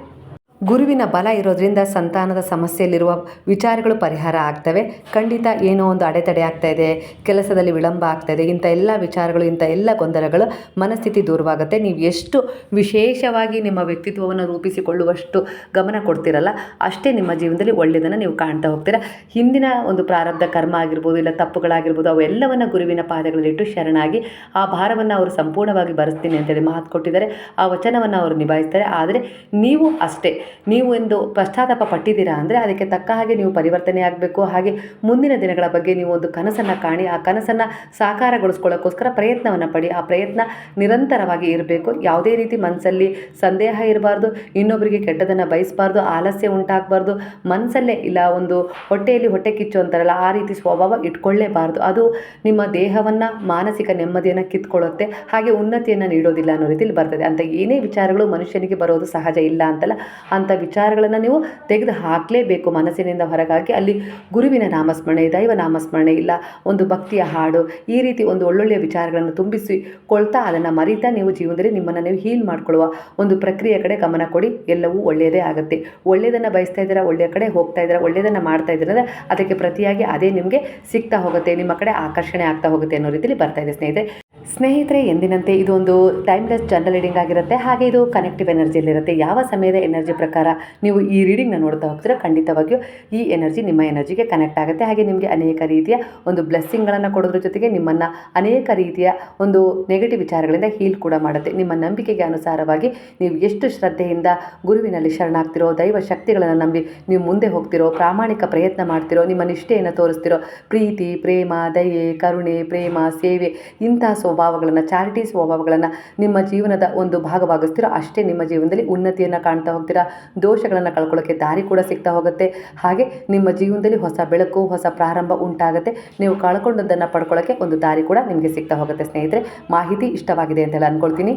[SPEAKER 1] ಗುರುವಿನ ಬಲ ಇರೋದ್ರಿಂದ ಸಂತಾನದ ಸಮಸ್ಯೆಯಲ್ಲಿರುವ ವಿಚಾರಗಳು ಪರಿಹಾರ ಆಗ್ತವೆ. ಖಂಡಿತ ಏನೋ ಒಂದು ಅಡೆತಡೆ ಆಗ್ತಾ ಇದೆ, ಕೆಲಸದಲ್ಲಿ ವಿಳಂಬ ಆಗ್ತಾ ಇದೆ, ಇಂಥ ಎಲ್ಲ ವಿಚಾರಗಳು, ಇಂಥ ಎಲ್ಲ ಗೊಂದಲಗಳು ಮನಸ್ಥಿತಿ ದೂರವಾಗುತ್ತೆ. ನೀವು ಎಷ್ಟು ವಿಶೇಷವಾಗಿ ನಿಮ್ಮ ವ್ಯಕ್ತಿತ್ವವನ್ನು ರೂಪಿಸಿಕೊಳ್ಳುವಷ್ಟು ಗಮನ ಕೊಡ್ತಿರಲ್ಲ, ಅಷ್ಟೇ ನಿಮ್ಮ ಜೀವನದಲ್ಲಿ ಒಳ್ಳೆಯದನ್ನು ನೀವು ಕಾಣ್ತಾ ಹೋಗ್ತೀರಾ. ಹಿಂದಿನ ಒಂದು ಪ್ರಾರಬ್ಧ ಕರ್ಮ ಆಗಿರ್ಬೋದು, ಇಲ್ಲ ತಪ್ಪುಗಳಾಗಿರ್ಬೋದು ಅವೆಲ್ಲವನ್ನು ಗುರುವಿನ ಪಾದಗಳಲ್ಲಿಟ್ಟು ಶರಣಾಗಿ ಆ ಭಾರವನ್ನು ಅವರು ಸಂಪೂರ್ಣವಾಗಿ ಬರೆಸ್ತೀನಿ ಅಂತೇಳಿ ಮಾತು ಕೊಟ್ಟಿದ್ದಾರೆ. ಆ ವಚನವನ್ನು ಅವರು ನಿಭಾಯಿಸ್ತಾರೆ. ಆದರೆ ನೀವು ಅಷ್ಟೇ ನೀವು ಒಂದು ಪಶ್ಚಾತ್ತಾಪ ಪಟ್ಟಿದ್ದೀರಾ ಅಂದರೆ ಅದಕ್ಕೆ ತಕ್ಕ ಹಾಗೆ ನೀವು ಪರಿವರ್ತನೆ ಆಗಬೇಕು. ಹಾಗೆ ಮುಂದಿನ ದಿನಗಳ ಬಗ್ಗೆ ನೀವು ಒಂದು ಕನಸನ್ನು ಕಾಣಿ, ಆ ಕನಸನ್ನು ಸಾಕಾರಗೊಳಿಸ್ಕೊಳ್ಳೋಕ್ಕೋಸ್ಕರ ಪ್ರಯತ್ನವನ್ನು ಪಡಿ. ಆ ಪ್ರಯತ್ನ ನಿರಂತರವಾಗಿ ಇರಬೇಕು. ಯಾವುದೇ ರೀತಿ ಮನಸ್ಸಲ್ಲಿ ಸಂದೇಹ ಇರಬಾರ್ದು ಇನ್ನೊಬ್ಬರಿಗೆ ಕೆಟ್ಟದನ್ನು ಬಯಸಬಾರ್ದು, ಆಲಸ್ಯ ಉಂಟಾಗಬಾರ್ದು ಮನಸ್ಸಲ್ಲೇ ಇಲ್ಲ ಒಂದು ಹೊಟ್ಟೆಯಲ್ಲಿ ಹೊಟ್ಟೆ ಕಿಚ್ಚು ಅಂತಾರಲ್ಲ, ಆ ರೀತಿ ಸ್ವಭಾವ ಇಟ್ಕೊಳ್ಳೇಬಾರ್ದು. ಅದು ನಿಮ್ಮ ದೇಹವನ್ನು ಮಾನಸಿಕ ನೆಮ್ಮದಿಯನ್ನು ಕಿತ್ಕೊಳ್ಳುತ್ತೆ. ಹಾಗೆ ಉನ್ನತಿಯನ್ನು ನೀಡೋದಿಲ್ಲ ಅನ್ನೋ ರೀತಿಯಲ್ಲಿ ಬರ್ತದೆ. ಅಂತ ಏನೇ ವಿಚಾರಗಳು ಮನುಷ್ಯನಿಗೆ ಬರೋದು ಸಹಜ ಇಲ್ಲ ಅಂತಲ್ಲ ಅಂಥ ವಿಚಾರಗಳನ್ನು ನೀವು ತೆಗೆದು ಹಾಕಲೇಬೇಕು ಮನಸ್ಸಿನಿಂದ ಹೊರಗಾಗಿ. ಅಲ್ಲಿ ಗುರುವಿನ ನಾಮಸ್ಮರಣೆ, ದೈವ ನಾಮಸ್ಮರಣೆ ಇಲ್ಲ, ಒಂದು ಭಕ್ತಿಯ ಹಾಡು, ಈ ರೀತಿ ಒಂದು ಒಳ್ಳೊಳ್ಳೆಯ ವಿಚಾರಗಳನ್ನು ತುಂಬಿಸಿಕೊಳ್ತಾ ಅದನ್ನು ಮರಿತಾ ನೀವು ಜೀವನದಲ್ಲಿ ನಿಮ್ಮನ್ನು ನೀವು ಹೀಲ್ ಮಾಡ್ಕೊಳ್ಳುವ ಒಂದು ಪ್ರಕ್ರಿಯೆ ಕಡೆ ಗಮನ ಕೊಡಿ. ಎಲ್ಲವೂ ಒಳ್ಳೆಯದೇ ಆಗುತ್ತೆ. ಒಳ್ಳೆಯದನ್ನು ಬಯಸ್ತಾ ಇದ್ದೀರಾ, ಒಳ್ಳೆಯ ಕಡೆ ಹೋಗ್ತಾ ಇದ್ದೀರಾ ಒಳ್ಳೆಯದನ್ನು ಮಾಡ್ತಾ ಇದ್ದೀರಾ ಅದಕ್ಕೆ ಪ್ರತಿಯಾಗಿ ಅದೇ ನಿಮಗೆ ಸಿಗ್ತಾ ಹೋಗುತ್ತೆ, ನಿಮ್ಮ ಕಡೆ ಆಕರ್ಷಣೆ ಆಗ್ತಾ ಹೋಗುತ್ತೆ ಅನ್ನೋ ರೀತಿಯಲ್ಲಿ ಬರ್ತಾ ಇದೆ ಸ್ನೇಹಿತರೆ. ಸ್ನೇಹಿತರೆ, ಎಂದಿನಂತೆ ಇದೊಂದು ಟೈಮ್ಲೆಸ್ ಜನರಲ್ ರೀಡಿಂಗ್ ಆಗಿರುತ್ತೆ. ಹಾಗೆ ಇದು ಕನೆಕ್ಟಿವ್ ಎನರ್ಜಿಯಲ್ಲಿರುತ್ತೆ ಯಾವ ಸಮಯದ ಎನರ್ಜಿ ಪ್ರಕಾರ ನೀವು ಈ ರೀಡಿಂಗ್ನ ನೋಡ್ತಾ ಹೋಗ್ತೀರಾ ಖಂಡಿತವಾಗಿಯೂ ಈ ಎನರ್ಜಿ ನಿಮ್ಮ ಎನರ್ಜಿಗೆ ಕನೆಕ್ಟ್ ಆಗುತ್ತೆ. ಹಾಗೆ ನಿಮಗೆ ಅನೇಕ ರೀತಿಯ ಒಂದು ಬ್ಲೆಸ್ಸಿಂಗ್ಗಳನ್ನು ಕೊಡೋದ್ರ ಜೊತೆಗೆ ನಿಮ್ಮನ್ನು ಅನೇಕ ರೀತಿಯ ಒಂದು ನೆಗೆಟಿವ್ ವಿಚಾರಗಳಿಂದ ಹೀಲ್ ಕೂಡ ಮಾಡುತ್ತೆ. ನಿಮ್ಮ ನಂಬಿಕೆಗೆ ಅನುಸಾರವಾಗಿ ನೀವು ಎಷ್ಟು ಶ್ರದ್ಧೆಯಿಂದ ಗುರುವಿನಲ್ಲಿ ಶರಣಾಗ್ತಿರೋ, ದೈವ ಶಕ್ತಿಗಳನ್ನು ನಂಬಿ ನೀವು ಮುಂದೆ ಹೋಗ್ತಿರೋ, ಪ್ರಾಮಾಣಿಕ ಪ್ರಯತ್ನ ಮಾಡ್ತಿರೋ, ನಿಮ್ಮ ನಿಷ್ಠೆಯನ್ನು ತೋರಿಸ್ತಿರೋ, ಪ್ರೀತಿ, ಪ್ರೇಮ, ದಯೆ, ಕರುಣೆ, ಪ್ರೇಮ, ಸೇವೆ, ಇಂತಹ ಸ್ವಭಾವಗಳನ್ನು, ಚಾರಿಟಿ ಸ್ವಭಾವಗಳನ್ನು ನಿಮ್ಮ ಜೀವನದ ಒಂದು ಭಾಗವಾಗಿಸ್ತೀರೋ, ಅಷ್ಟೇ ನಿಮ್ಮ ಜೀವನದಲ್ಲಿ ಉನ್ನತಿಯನ್ನು ಕಾಣ್ತಾ ಹೋಗ್ತೀರಾ, ದೋಷಗಳನ್ನು ಕಳ್ಕೊಳ್ಳೋಕ್ಕೆ ದಾರಿ ಕೂಡ ಸಿಗ್ತಾ ಹೋಗುತ್ತೆ. ಹಾಗೆ ನಿಮ್ಮ ಜೀವನದಲ್ಲಿ ಹೊಸ ಬೆಳಕು, ಹೊಸ ಪ್ರಾರಂಭ ಉಂಟಾಗುತ್ತೆ. ನೀವು ಕಳ್ಕೊಂಡದ್ದನ್ನು ಪಡ್ಕೊಳ್ಳೋಕ್ಕೆ ಒಂದು ದಾರಿ ಕೂಡ ನಿಮಗೆ ಸಿಗ್ತಾ ಹೋಗುತ್ತೆ ಸ್ನೇಹಿತರೆ. ಮಾಹಿತಿ ಇಷ್ಟವಾಗಿದೆ ಅಂತೆಲ್ಲ ಅಂದ್ಕೊಳ್ತೀನಿ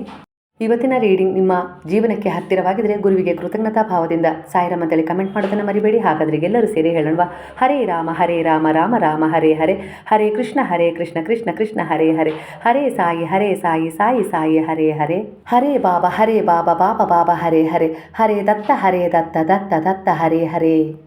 [SPEAKER 1] ಇವತ್ತಿನ ರೀಡಿಂಗ್ ನಿಮ್ಮ ಜೀವನಕ್ಕೆ ಹತ್ತಿರವಾಗಿದ್ರೆ ಗುರುವಿಗೆ ಕೃತಜ್ಞತಾ ಭಾವದಿಂದ ಸಾಯಿರಾಮ್ ಅಂತೇಳಿ ಕಮೆಂಟ್ ಮಾಡೋದನ್ನು ಮರಿಬೇಡಿ. ಹಾಗಾದರೆ ಎಲ್ಲರೂ ಸೇರಿ ಹೇಳೋಣ ಹರೇ ರಾಮ ಹರೇ ರಾಮ ರಾಮ ರಾಮ, ಹರೇ ಹರೇ. ಹರೇ ಕೃಷ್ಣ ಹರೇ ಕೃಷ್ಣ ಕೃಷ್ಣ ಕೃಷ್ಣ, ಹರೇ ಹರೇ. ಹರೇ ಸಾಯಿ ಹರೇ ಸಾಯಿ ಸಾಯಿ ಸಾಯಿ, ಹರೇ ಹರೇ. ಹರೇ ಬಾಬಾ ಹರೇ ಬಾಬಾ ಬಾಬಾ ಬಾಬಾ, ಹರೇ ಹರೇ. ಹರೇ ದತ್ತ ಹರೇ ದತ್ತ ದತ್ತ ದತ್ತ, ಹರೇ ಹರೇ.